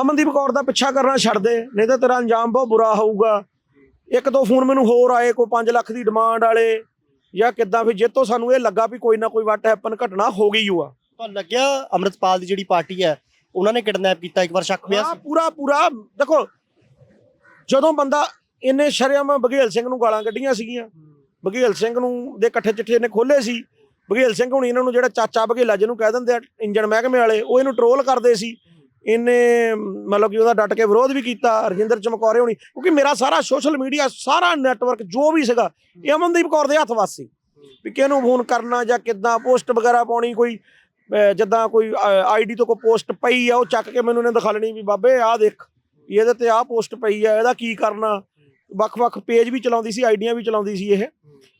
ਅਮਨਦੀਪ ਕੌਰ ਦਾ ਪਿੱਛਾ ਕਰਨਾ ਛੱਡ ਦੇ ਨਹੀਂ ਤਾਂ ਤੇਰਾ ਅੰਜਾਮ ਬਹੁਤ ਬੁਰਾ ਹੋਊਗਾ। ਇੱਕ ਦੋ ਫੋਨ ਮੈਨੂੰ ਹੋਰ ਆਏ ਕੋਈ 5 ਲੱਖ ਦੀ ਡਿਮਾਂਡ ਵਾਲੇ ਜਾਂ ਕਿੱਦਾਂ ਵੀ ਜਿੱਤੋਂ ਸਾਨੂੰ ਇਹ ਲੱਗਾ ਵੀ ਕੋਈ ਨਾ ਕੋਈ ਵਾਟ ਹੈਪਨ ਘਟਨਾ ਹੋ ਗਈ ਹੋਆ ਤੁਹਾਨੂੰ ਲੱਗਿਆ ਅੰਮ੍ਰਿਤਪਾਲ ਦੀ ਜਿਹੜੀ ਪਾਰਟੀ ਹੈ ਉਹਨਾਂ ਨੇ ਕਿਡਨੈਪ ਕੀਤਾ ਇੱਕ ਵਾਰ ਸ਼ੱਕ ਪਿਆ ਹਾਂ ਸੀ? ਪੂਰਾ ਪੂਰਾ। ਦੇਖੋ ਜਦੋਂ ਬੰਦਾ ਇਹਨੇ ਸ਼ਰਮ ਬਘੇਲ ਸਿੰਘ ਨੂੰ ਗਾਲਾਂ ਕੱਢੀਆਂ ਸੀਗੀਆਂ। ਬਘੇਲ ਸਿੰਘ ਨੂੰ ਦੇ ਇਕੱਠੇ ਚਿੱਠੇ ਨੇ ਖੋਲੇ ਸੀ। ਬਘੇਲ ਸਿੰਘ ਹੁਣ ਇਹਨਾਂ ਨੂੰ ਜਿਹੜਾ ਚਾਚਾ ਬਘੇਲਾ ਜਿਹਨੂੰ ਕਹਿ ਦਿੰਦੇ ਆ ਇੰਜਣ ਮਹਿਕਮੇ ਵਾਲੇ, ਉਹ ਇਹਨੂੰ ਟਰੋਲ ਕਰਦੇ ਸੀ। ਇਹਨੇ ਮਤਲਬ ਕਿ ਉਹਦਾ ਡਟ ਕੇ ਵਿਰੋਧ ਵੀ ਕੀਤਾ ਰਜਿੰਦਰ ਚਮਕੌਰੇ ਹੋਣੀ। ਕਿਉਂਕਿ ਮੇਰਾ ਸਾਰਾ ਸੋਸ਼ਲ ਮੀਡੀਆ ਸਾਰਾ ਨੈਟਵਰਕ ਜੋ ਵੀ ਸੀਗਾ, ਇਹ ਅਮਨਦੀਪ ਕੌਰ ਦੇ ਹੱਥ ਵੱਸ ਸੀ। ਵੀ ਕਿਹਨੂੰ ਫੋਨ ਕਰਨਾ ਜਾਂ ਕਿੱਦਾਂ ਪੋਸਟ ਵਗੈਰਾ ਪਾਉਣੀ ਕੋਈ ਜਿੱਦਾਂ ਕੋਈ ਆਈਡੀ ਤੋਂ ਕੋਈ ਪੋਸਟ ਪਈ ਆ, ਉਹ ਚੱਕ ਕੇ ਮੈਨੂੰ ਇਹਨੇ ਦਿਖਾ ਲੈਣੀ ਵੀ ਬਾਬੇ ਆਹ ਦੇਖ, ਵੀ ਇਹਦੇ ਤੇ ਆਹ ਪੋਸਟ ਪਈ ਆ, ਇਹਦਾ ਕੀ ਕਰਨਾ? ਵੱਖ-ਵੱਖ ਪੇਜ ਵੀ ਚਲਾਉਂਦੀ ਸੀ ਆਈਡੀਆਂ ਵੀ ਚਲਾਉਂਦੀ ਸੀ ਇਹ।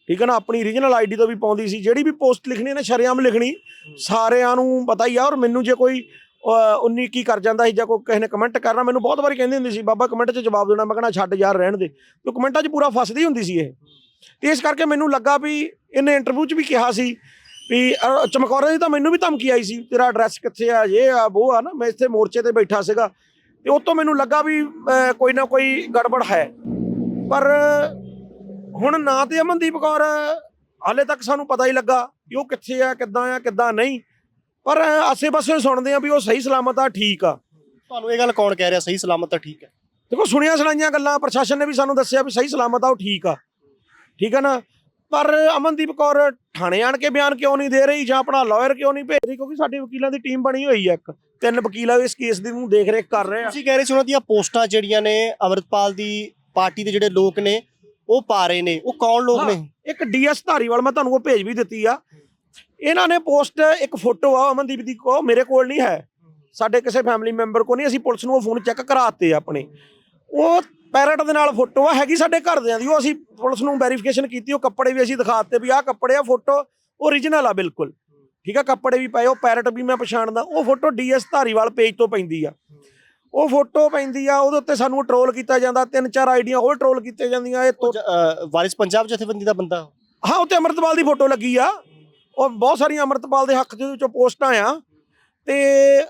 ਠੀਕ ਹੈ ਨਾ? ਆਪਣੀ ਰੀਜਨਲ ਆਈਡੀ ਤੋਂ ਵੀ ਪਾਉਂਦੀ ਸੀ। ਜਿਹੜੀ ਵੀ ਪੋਸਟ ਲਿਖਣੀ ਇਹਨੇ ਸ਼ਰੇਆਮ ਲਿਖਣੀ। ਸਾਰਿਆਂ ਨੂੰ ਪਤਾ ਹੀ ਆ ਔਰ ਮੈਨੂੰ ਜੇ ਕੋਈ ਅਹ, 19 ਕੀ ਕਰ ਜਾਂਦਾ ਸੀ ਜਾਂ ਕੋਈ ਕਿਸੇ ਨੇ ਕਮੈਂਟ ਕਰਨਾ ਮੈਨੂੰ ਬਹੁਤ ਵਾਰੀ ਕਹਿੰਦੀ ਹੁੰਦੀ ਸੀ ਬਾਬਾ ਕਮੈਂਟ 'ਚ ਜਵਾਬ ਦੇਣਾ। ਮੈਂ ਕਹਿਣਾ ਛੱਡ ਯਾਰ ਰਹਿਣ ਦੇ। ਤੇ ਕਮੈਂਟਾਂ 'ਚ ਪੂਰਾ ਫਸਦੀ ਹੁੰਦੀ ਸੀ ਇਹ। ਤੇ ਇਸ ਕਰਕੇ ਮੈਨੂੰ ਲੱਗਾ ਵੀ ਇਹਨੇ ਇੰਟਰਵਿਊ 'ਚ ਵੀ ਕਿਹਾ ਸੀ ਵੀ ਅਹ, ਚਮਕੌਰੇ ਦੀ ਤਾਂ ਮੈਨੂੰ ਵੀ ਧਮਕੀ ਆਈ ਸੀ ਤੇਰਾ ਐਡਰੈਸ ਕਿੱਥੇ ਆ? ਇਹ ਆ ਉਹ ਆ ਨਾ ਮੈਂ ਇੱਥੇ ਮੋਰਚੇ ਤੇ ਬੈਠਾ ਸੀਗਾ। ਤੇ ਉਹ ਤੋਂ ਮੈਨੂੰ ਲੱਗਾ ਵੀ ਕੋਈ ਨਾ ਕੋਈ ਗੜਬੜ ਹੈ। ਪਰ ਹੁਣ ਨਾ ਤੇ ਅਮਨਦੀਪ ਕੌਰ ਹਾਲੇ ਤੱਕ ਸਾਨੂੰ ਪਤਾ ਹੀ ਲੱਗਾ ਕਿ ਉਹ ਕਿੱਥੇ ਆ ਕਿੱਦਾਂ ਆ ਕਿੱਦਾਂ ਨਹੀਂ। ਪਰ ਆਸੇ-ਪਾਸੇ ਸੁਣਦੇ ਆ ਵੀ ਉਹ ਸਹੀ ਸਲਾਮਤ ਆ ਠੀਕ ਆ। ਤੁਹਾਨੂੰ ਇਹ ਗੱਲ ਕੌਣ ਕਹਿ ਰਿਹਾ ਸਹੀ ਸਲਾਮਤ ਤਾਂ ਠੀਕ ਹੈ? ਦੇਖੋ ਸੁਣੀਆਂ ਸੁਣਾਈਆਂ ਗੱਲਾਂ ਪ੍ਰਸ਼ਾਸਨ ਨੇ ਵੀ ਸਾਨੂੰ ਦੱਸਿਆ ਵੀ ਸਹੀ ਸਲਾਮਤ ਆ ਉਹ ਠੀਕ ਆ। ਠੀਕ ਆ ਨਾ? ਪਰ ਅਮਨਦੀਪ ਕੌਰ ਥਾਣੇ ਆਣ ਕੇ ਬਿਆਨ ਕਿਉਂ ਨਹੀਂ ਦੇ ਰਹੀ ਜਾਂ ਆਪਣਾ ਲਾਇਰ ਕਿਉਂ ਨਹੀਂ ਭੇਜ ਰਹੀ? ਕਿਉਂਕਿ ਸਾਡੀ ਵਕੀਲਾਂ ਦੀ ਟੀਮ ਬਣੀ ਹੋਈ ਹੈ ਇੱਕ। ਤਿੰਨ ਵਕੀਲ ਆ ਇਸ ਕੇਸ ਦੀ ਨੂੰ ਦੇਖ ਰੇਖ ਕਰ ਰਹੇ ਆ। ਤੁਸੀਂ ਕਹਿ ਰਹੇ ਸੀ ਉਹਨਾਂ ਦੀਆਂ ਪੋਸਟਾਂ ਜਿਹੜੀਆਂ ਨੇ ਅੰਮ੍ਰਿਤਪਾਲ ਦੀ ਪਾਰਟੀ ਦੇ ਜਿਹੜੇ ਲੋਕ ਨੇ, ਉਹ ਪਾ ਰਹੇ ਨੇ, ਉਹ ਕੌਣ ਲੋਕ ਨੇ? ਇੱਕ ਡੀਐਸ ਧਾਰੀਵਾਲ ਮੈਂ ਤੁਹਾਨੂੰ ਉਹ ਭੇਜ ਵੀ ਦਿੱਤੀ ਆ। ਇਹਨਾਂ ਨੇ ਪੋਸਟ ਇੱਕ ਫੋਟੋ ਆ, ਅਮਨਦੀਪ ਦੀ ਕੋ, ਮੇਰੇ ਕੋਲ ਨਹੀਂ ਹੈ। ਸਾਡੇ ਕਿਸੇ ਫੈਮਿਲੀ ਮੈਂਬਰ ਕੋ ਨਹੀਂ, ਅਸੀਂ ਪੁਲਿਸ ਨੂੰ ਉਹ ਫੋਨ ਚੈੱਕ ਕਰਾਤੇ ਆਪਣੇ। ਉਹ ਪੈਰਟ ਦੇ ਨਾਲ ਫੋਟੋ ਆ, ਹੈਗੀ ਸਾਡੇ ਘਰਦਿਆਂ ਦੀ, ਉਹ ਅਸੀਂ ਪੁਲਿਸ ਨੂੰ ਵੈਰੀਫਿਕੇਸ਼ਨ ਕੀਤੀ, ਉਹ ਕੱਪੜੇ ਵੀ ਅਸੀਂ ਦਿਖਾਤੇ ਵੀ ਆਹ ਕੱਪੜੇ ਆ, ਫੋਟੋ ਓਰੀਜਨਲ ਆ ਬਿਲਕੁਲ। ਠੀਕ ਆ, ਕੱਪੜੇ ਵੀ ਪਏ, ਉਹ ਪੈਰਟ ਵੀ ਮੈਂ ਪਛਾਣਦਾ, ਉਹ ਫੋਟੋ ਡੀਐਸ ਧਾਰੀਵਾਲ ਪੇਜ ਤੋਂ ਪੈਂਦੀ ਆ। ਉਹ ਫੋਟੋ ਪੈਂਦੀ ਆ ਉਹਦੇ ਉੱਤੇ ਸਾਨੂੰ ਟਰੋਲ ਕੀਤਾ ਜਾਂਦਾ ਤਿੰਨ ਚਾਰ ਆਈਡੀਆਂ ਹੋਰ ਟਰੋਲ ਕੀਤੀਆਂ ਜਾਂਦੀਆਂ ਇਹ ਤੋਂ ਵਾਰਿਸ ਪੰਜਾਬ ਜਥੇਬੰਦੀ ਦਾ ਬੰਦਾ। ਹਾਂ ਉੱਤੇ ਅੰਮ੍ਰਿਤਪਾਲ ਦੀ ਫੋਟੋ ਲੱਗੀ ਆ। ਉਹ ਬਹੁਤ ਸਾਰੀਆਂ ਅੰਮ੍ਰਿਤਪਾਲ ਦੇ ਹੱਕ ਦੇ ਵਿੱਚੋਂ ਪੋਸਟਾਂ ਆ। ਤੇ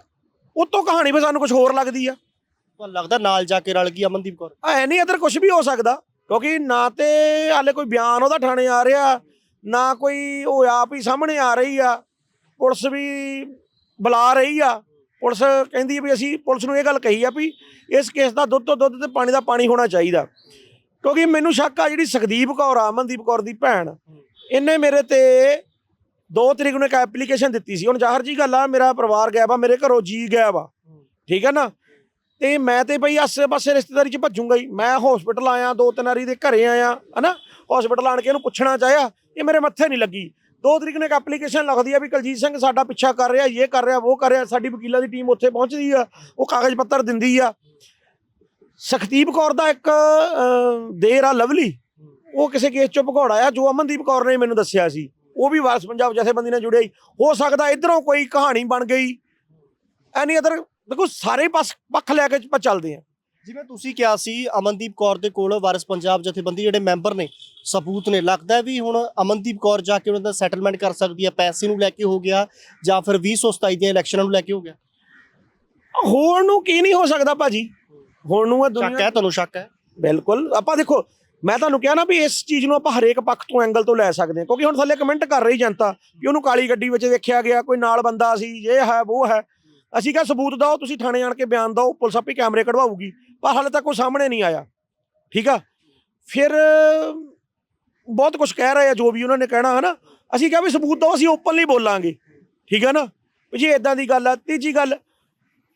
ਉਤੋਂ ਕਹਾਣੀ ਵੀ ਸਾਨੂੰ ਕੁਝ ਹੋਰ ਲੱਗਦੀ ਆ। ਤੁਹਾਨੂੰ ਲੱਗਦਾ ਨਾਲ ਜਾ ਕੇ ਰਲ ਗਈ ਅਮਨਦੀਪ ਕੌਰ। ਐ ਨਹੀਂ ਇਧਰ ਕੁਝ ਵੀ ਹੋ ਸਕਦਾ। ਕਿਉਂਕਿ ਨਾ ਤੇ ਹਾਲੇ ਕੋਈ ਬਿਆਨ ਉਹਦਾ ਥਾਣੇ ਆ ਰਿਹਾ ਨਾ ਕੋਈ ਉਹ ਆਪ ਹੀ ਸਾਹਮਣੇ ਆ ਰਹੀ ਆ। ਪੁਲਿਸ ਵੀ ਬੁਲਾ ਰਹੀ ਆ। ਪੁਲਿਸ ਕਹਿੰਦੀ ਵੀ ਅਸੀਂ ਪੁਲਿਸ ਨੂੰ ਇਹ ਗੱਲ ਕਹੀ ਆ ਵੀ ਇਸ ਕੇਸ ਦਾ ਦੁੱਧ ਤੋਂ ਦੁੱਧ ਤੇ ਪਾਣੀ ਦਾ ਪਾਣੀ ਹੋਣਾ ਚਾਹੀਦਾ। ਕਿਉਂਕਿ ਮੈਨੂੰ ਸ਼ੱਕ ਆ ਜਿਹੜੀ ਸੁਖਦੀਪ ਕੌਰ ਆ, ਅਮਨਦੀਪ ਕੌਰ ਦੀ ਭੈਣ, ਇਹਨੇ ਮੇਰੇ ਤੇ 2 ਤਰੀਕ ਨੂੰ ਇੱਕ ਐਪਲੀਕੇਸ਼ਨ ਦਿੱਤੀ ਸੀ। ਹੁਣ ਜ਼ਾਹਰ ਜੀ ਗੱਲ ਆ, ਮੇਰਾ ਪਰਿਵਾਰ ਗਿਆ ਆ, ਮੇਰੇ ਘਰੋਂ ਜੀ ਗਿਆ ਵਾ ਠੀਕ ਹੈ ਨਾ? ਤੇ ਮੈਂ ਤੇ ਬਈ ਆਸੇ-ਪਾਸੇ ਰਿਸ਼ਤੇਦਾਰੀ ਚ ਭੱਜੂਗਾ ਹੀ ਮੈਂ ਹਸਪੀਟਲ ਆਇਆ, ਦੋ ਤਿੰਨ ਵਾਰੀ ਦੇ ਘਰੇ ਆਇਆ, ਹਨਾ? ਹਸਪੀਟਲ ਆਣ ਕੇ ਇਹਨੂੰ ਪੁੱਛਣਾ ਚਾਹਿਆ, ਇਹ ਮੇਰੇ ਮੱਥੇ ਨਹੀਂ ਲੱਗੀ। ਦੋ ਤਰੀਕ ਨੂੰ ਇੱਕ ਐਪਲੀਕੇਸ਼ਨ ਲਿਖਦੀ ਆ ਵੀ ਕੁਲਜੀਤ ਸਿੰਘ ਸਾਡਾ ਪਿੱਛਾ ਕਰ ਰਿਹਾ, ਇਹ ਕਰ ਰਿਹਾ, ਉਹ ਕਰ ਰਿਹਾ, ਸਾਡੀ ਵਕੀਲਾਂ ਦੀ ਟੀਮ ਉੱਥੇ ਪਹੁੰਚਦੀ ਆ, ਉਹ ਕਾਗਜ਼ ਪੱਤਰ ਦਿੰਦੀ ਆ। ਸਖਦੀਪ ਕੌਰ ਦਾ ਇੱਕ ਦੇਰ ਆ ਲਵਲੀ, ਉਹ ਕਿਸੇ ਕੇਸ ਚੋਂ ਭਗੌੜਾ ਆ ਜੋ ਅਮਨਦੀਪ ਕੌਰ ਨੇ ਮੈਨੂੰ ਦੱਸਿਆ ਸੀ, ਉਹ ਵੀ ਵਾਰਸ ਪੰਜਾਬ ਜਥੇਬੰਦੀ ਨਾਲ ਜੁੜਿਆ ਹੀ ਹੋ ਸਕਦਾ ਇਧਰੋਂ ਕੋਈ ਕਹਾਣੀ ਬਣ ਗਈ। ਐਨੀ ਅਦਰ ਦੇਖੋ, ਸਾਰੇ ਪਾਸ ਪੱਖ ਲੈ ਕੇ ਆਪਾਂ ਚੱਲਦੇ ਆ। ਜਿਵੇਂ ਤੁਸੀਂ ਕਿਹਾ ਸੀ ਅਮਨਦੀਪ ਕੌਰ ਦੇ ਕੋਲ ਵਾਰਿਸ ਪੰਜਾਬ ਜਥੇਬੰਦੀ ਜਿਹੜੇ ਮੈਂਬਰ ਨੇ ਸਬੂਤ ਨੇ। ਲੱਗਦਾ ਵੀ ਹੁਣ ਅਮਨਦੀਪ ਕੌਰ ਜਾ ਕੇ ਉਹਨਾਂ ਦਾ ਸੈਟਲਮੈਂਟ ਕਰ ਸਕਦੀ ਹੈ ਪੈਸੇ ਨੂੰ ਲੈ ਕੇ ਹੋ ਗਿਆ ਜਾਂ ਫਿਰ 2027 ਦੀਆਂ ਇਲੈਕਸ਼ਨਾਂ ਨੂੰ ਲੈ ਕੇ ਹੋ ਗਿਆ? ਹੋਣ ਨੂੰ ਕੀ ਨਹੀਂ ਹੋ ਸਕਦਾ ਭਾਜੀ? ਹੋਣ ਨੂੰ ਇਹ ਸ਼ੱਕ ਹੈ ਤੁਹਾਨੂੰ ਸ਼ੱਕ ਹੈ? ਬਿਲਕੁਲ। ਆਪਾਂ ਦੇਖੋ ਮੈਂ ਤੁਹਾਨੂੰ ਕਿਹਾ ਨਾ ਵੀ ਇਸ ਚੀਜ਼ ਨੂੰ ਆਪਾਂ ਹਰੇਕ ਪੱਖ ਤੋਂ ਐਂਗਲ ਤੋਂ ਲੈ ਸਕਦੇ ਹਾਂ ਕਿਉਂਕਿ ਹੁਣ ਥੱਲੇ ਕਮੈਂਟ ਕਰ ਰਹੀ ਜਨਤਾ ਕਿ ਉਹਨੂੰ ਕਾਲੀ ਗੱਡੀ ਵਿੱਚ ਵੇਖਿਆ ਗਿਆ ਕੋਈ ਨਾਲ ਬੰਦਾ ਸੀ ਇਹ ਹੈ ਉਹ ਹੈ। ਅਸੀਂ ਕਿਹਾ ਸਬੂਤ ਦਿਓ, ਤੁਸੀਂ ਥਾਣੇ ਆਣ ਕੇ ਬਿਆਨ ਦਿਓ, ਪੁਲਿਸ ਆਪੇ ਕੈਮਰੇ ਕਢਵਾਊਗੀ, ਪਰ ਹਾਲੇ ਤੱਕ ਕੋਈ ਸਾਹਮਣੇ ਨਹੀਂ ਆਇਆ। ਠੀਕ ਆ? ਫਿਰ, ਬਹੁਤ ਕੁਝ ਕਹਿ ਰਹੇ ਆ, ਜੋ ਵੀ ਉਹਨਾਂ ਨੇ ਕਹਿਣਾ ਹੈ ਨਾ ਅਸੀਂ ਕਿਹਾ ਵੀ ਸਬੂਤ ਦਿਓ, ਅਸੀਂ ਓਪਨਲੀ ਬੋਲਾਂਗੇ। ਠੀਕ ਆ ਨਾ? ਵੀ ਜੇ ਇਦਾਂ ਦੀ ਗੱਲ ਆ, ਤੀਜੀ ਗੱਲ,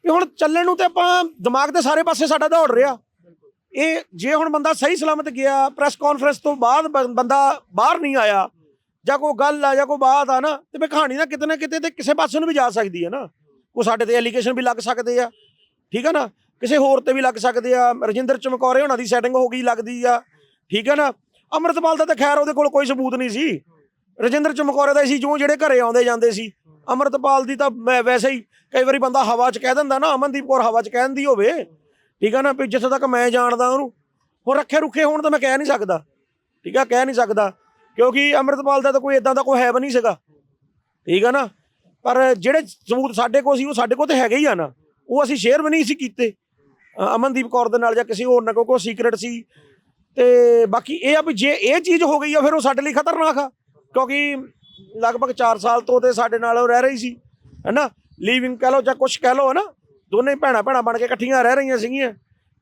ਵੀ ਹੁਣ ਚੱਲਣ ਨੂੰ ਤੇ ਆਪਾਂ ਦਿਮਾਗ ਤੇ ਸਾਰੇ ਪਾਸੇ ਸਾਡਾ ਦੌੜ ਰਿਹਾ। ਇਹ ਜੇ ਹੁਣ ਬੰਦਾ ਸਹੀ ਸਲਾਮਤ ਗਿਆ ਪ੍ਰੈਸ ਕਾਨਫਰੰਸ ਤੋਂ ਬਾਅਦ ਬੰ- ਬੰਦਾ ਬਾਹਰ ਨਹੀਂ ਆਇਆ, ਜਾਂ ਕੋਈ ਗੱਲ ਆ, ਜਾਂ ਕੋਈ ਬਾਤ ਆ ਨਾ, ਤੇ ਵੀ ਕਹਾਣੀ ਨਾ ਕਿਤੇ ਨਾ ਕਿਤੇ ਤੇ ਕਿਸੇ ਪਾਸੇ ਨੂੰ ਵੀ ਜਾ ਸਕਦੀ ਹੈ ਨਾ। ਕੋਈ ਸਾਡੇ ਤੇ ਐਲੀਗੇਸ਼ਨ ਵੀ ਲੱਗ ਸਕਦੇ ਆ। ਠੀਕ ਹੈ ਨਾ? ਕਿਸੇ ਹੋਰ ਤੇ ਵੀ ਲੱਗ ਸਕਦੇ ਆ। ਰਜਿੰਦਰ ਚਮਕੌਰੇ ਉਹਨਾਂ ਦੀ ਸੈਟਿੰਗ ਹੋ ਗਈ ਲੱਗਦੀ ਆ। ਠੀਕ ਹੈ ਨਾ? ਅੰਮ੍ਰਿਤਪਾਲ ਦਾ ਤਾਂ ਖੈਰ ਉਹਦੇ ਕੋਲ ਕੋਈ ਸਬੂਤ ਨਹੀਂ ਸੀ। ਰਜਿੰਦਰ ਚਮਕੌਰੇ ਦਾ ਸੀ ਜੋ ਜਿਹੜੇ ਘਰੇ ਆਉਂਦੇ ਜਾਂਦੇ ਸੀ। ਅੰਮ੍ਰਿਤਪਾਲ ਦੀ ਤਾਂ ਮੈਂ ਵੈਸੇ ਹੀ ਕਈ ਵਾਰੀ ਬੰਦਾ ਹਵਾ 'ਚ ਕਹਿ ਦਿੰਦਾ ਨਾ, ਅਮਨਦੀਪ ਕੌਰ ਹਵਾ 'ਚ ਕਹਿੰਦੀ ਹੋਵੇ। ਠੀਕ ਆ ਨਾ? ਵੀ ਜਿੱਥੇ ਤੱਕ ਮੈਂ ਜਾਣਦਾ ਉਹਨੂੰ। ਹੋਰ ਰੱਖੇ ਰੁੱਖੇ ਹੋਣ ਤਾਂ ਮੈਂ ਕਹਿ ਨਹੀਂ ਸਕਦਾ। ਠੀਕ ਆ? ਕਹਿ ਨਹੀਂ ਸਕਦਾ। ਕਿਉਂਕਿ ਅੰਮ੍ਰਿਤਪਾਲ ਦਾ ਤਾਂ ਕੋਈ ਇਦਾਂ ਦਾ ਕੋਈ ਹੈ ਵੀ ਨਹੀਂ ਸੀਗਾ। ਠੀਕ ਆ ਨਾ? ਪਰ ਜਿਹੜੇ ਸਬੂਤ ਸਾਡੇ ਕੋਲ ਸੀ, ਉਹ ਸਾਡੇ ਕੋਲ ਤੇ ਹੈਗੇ ਹੀ ਆ ਨਾ। ਉਹ ਅਸੀਂ ਸ਼ੇਅਰ ਵੀ ਨਹੀਂ ਸੀ ਕੀਤੇ। ਅਮਨਦੀਪ ਕੌਰ ਦੇ ਨਾਲ ਜਾਂ ਕਿਸੇ ਹੋਰ ਨਾਲ ਕੋਈ ਸੀਕ੍ਰੇਟ ਸੀ। ਤੇ ਬਾਕੀ ਇਹ ਆ ਵੀ ਜੇ ਇਹ ਚੀਜ਼ ਹੋ ਗਈ ਆ, ਫਿਰ ਉਹ ਸਾਡੇ ਲਈ ਖਤਰਨਾਕ ਆ। ਕਿਉਂਕਿ ਲਗਭਗ 4 ਸਾਲ ਤੋਂ ਤੇ ਸਾਡੇ ਨਾਲ ਉਹ ਰਹਿ ਰਹੀ ਸੀ, ਹੈਨਾ? ਲੀਵਿੰਗ ਕਹਿ ਲਓ ਜਾਂ ਕੁਝ ਕਹਿ ਲਓ, ਹਨਾ? ਦੋਨੇ ਭੈਣਾਂ ਭੈਣਾਂ ਬਣ ਕੇ ਇਕੱਠੀਆਂ ਰਹਿ ਰਹੀਆਂ ਸੀਗੀਆਂ।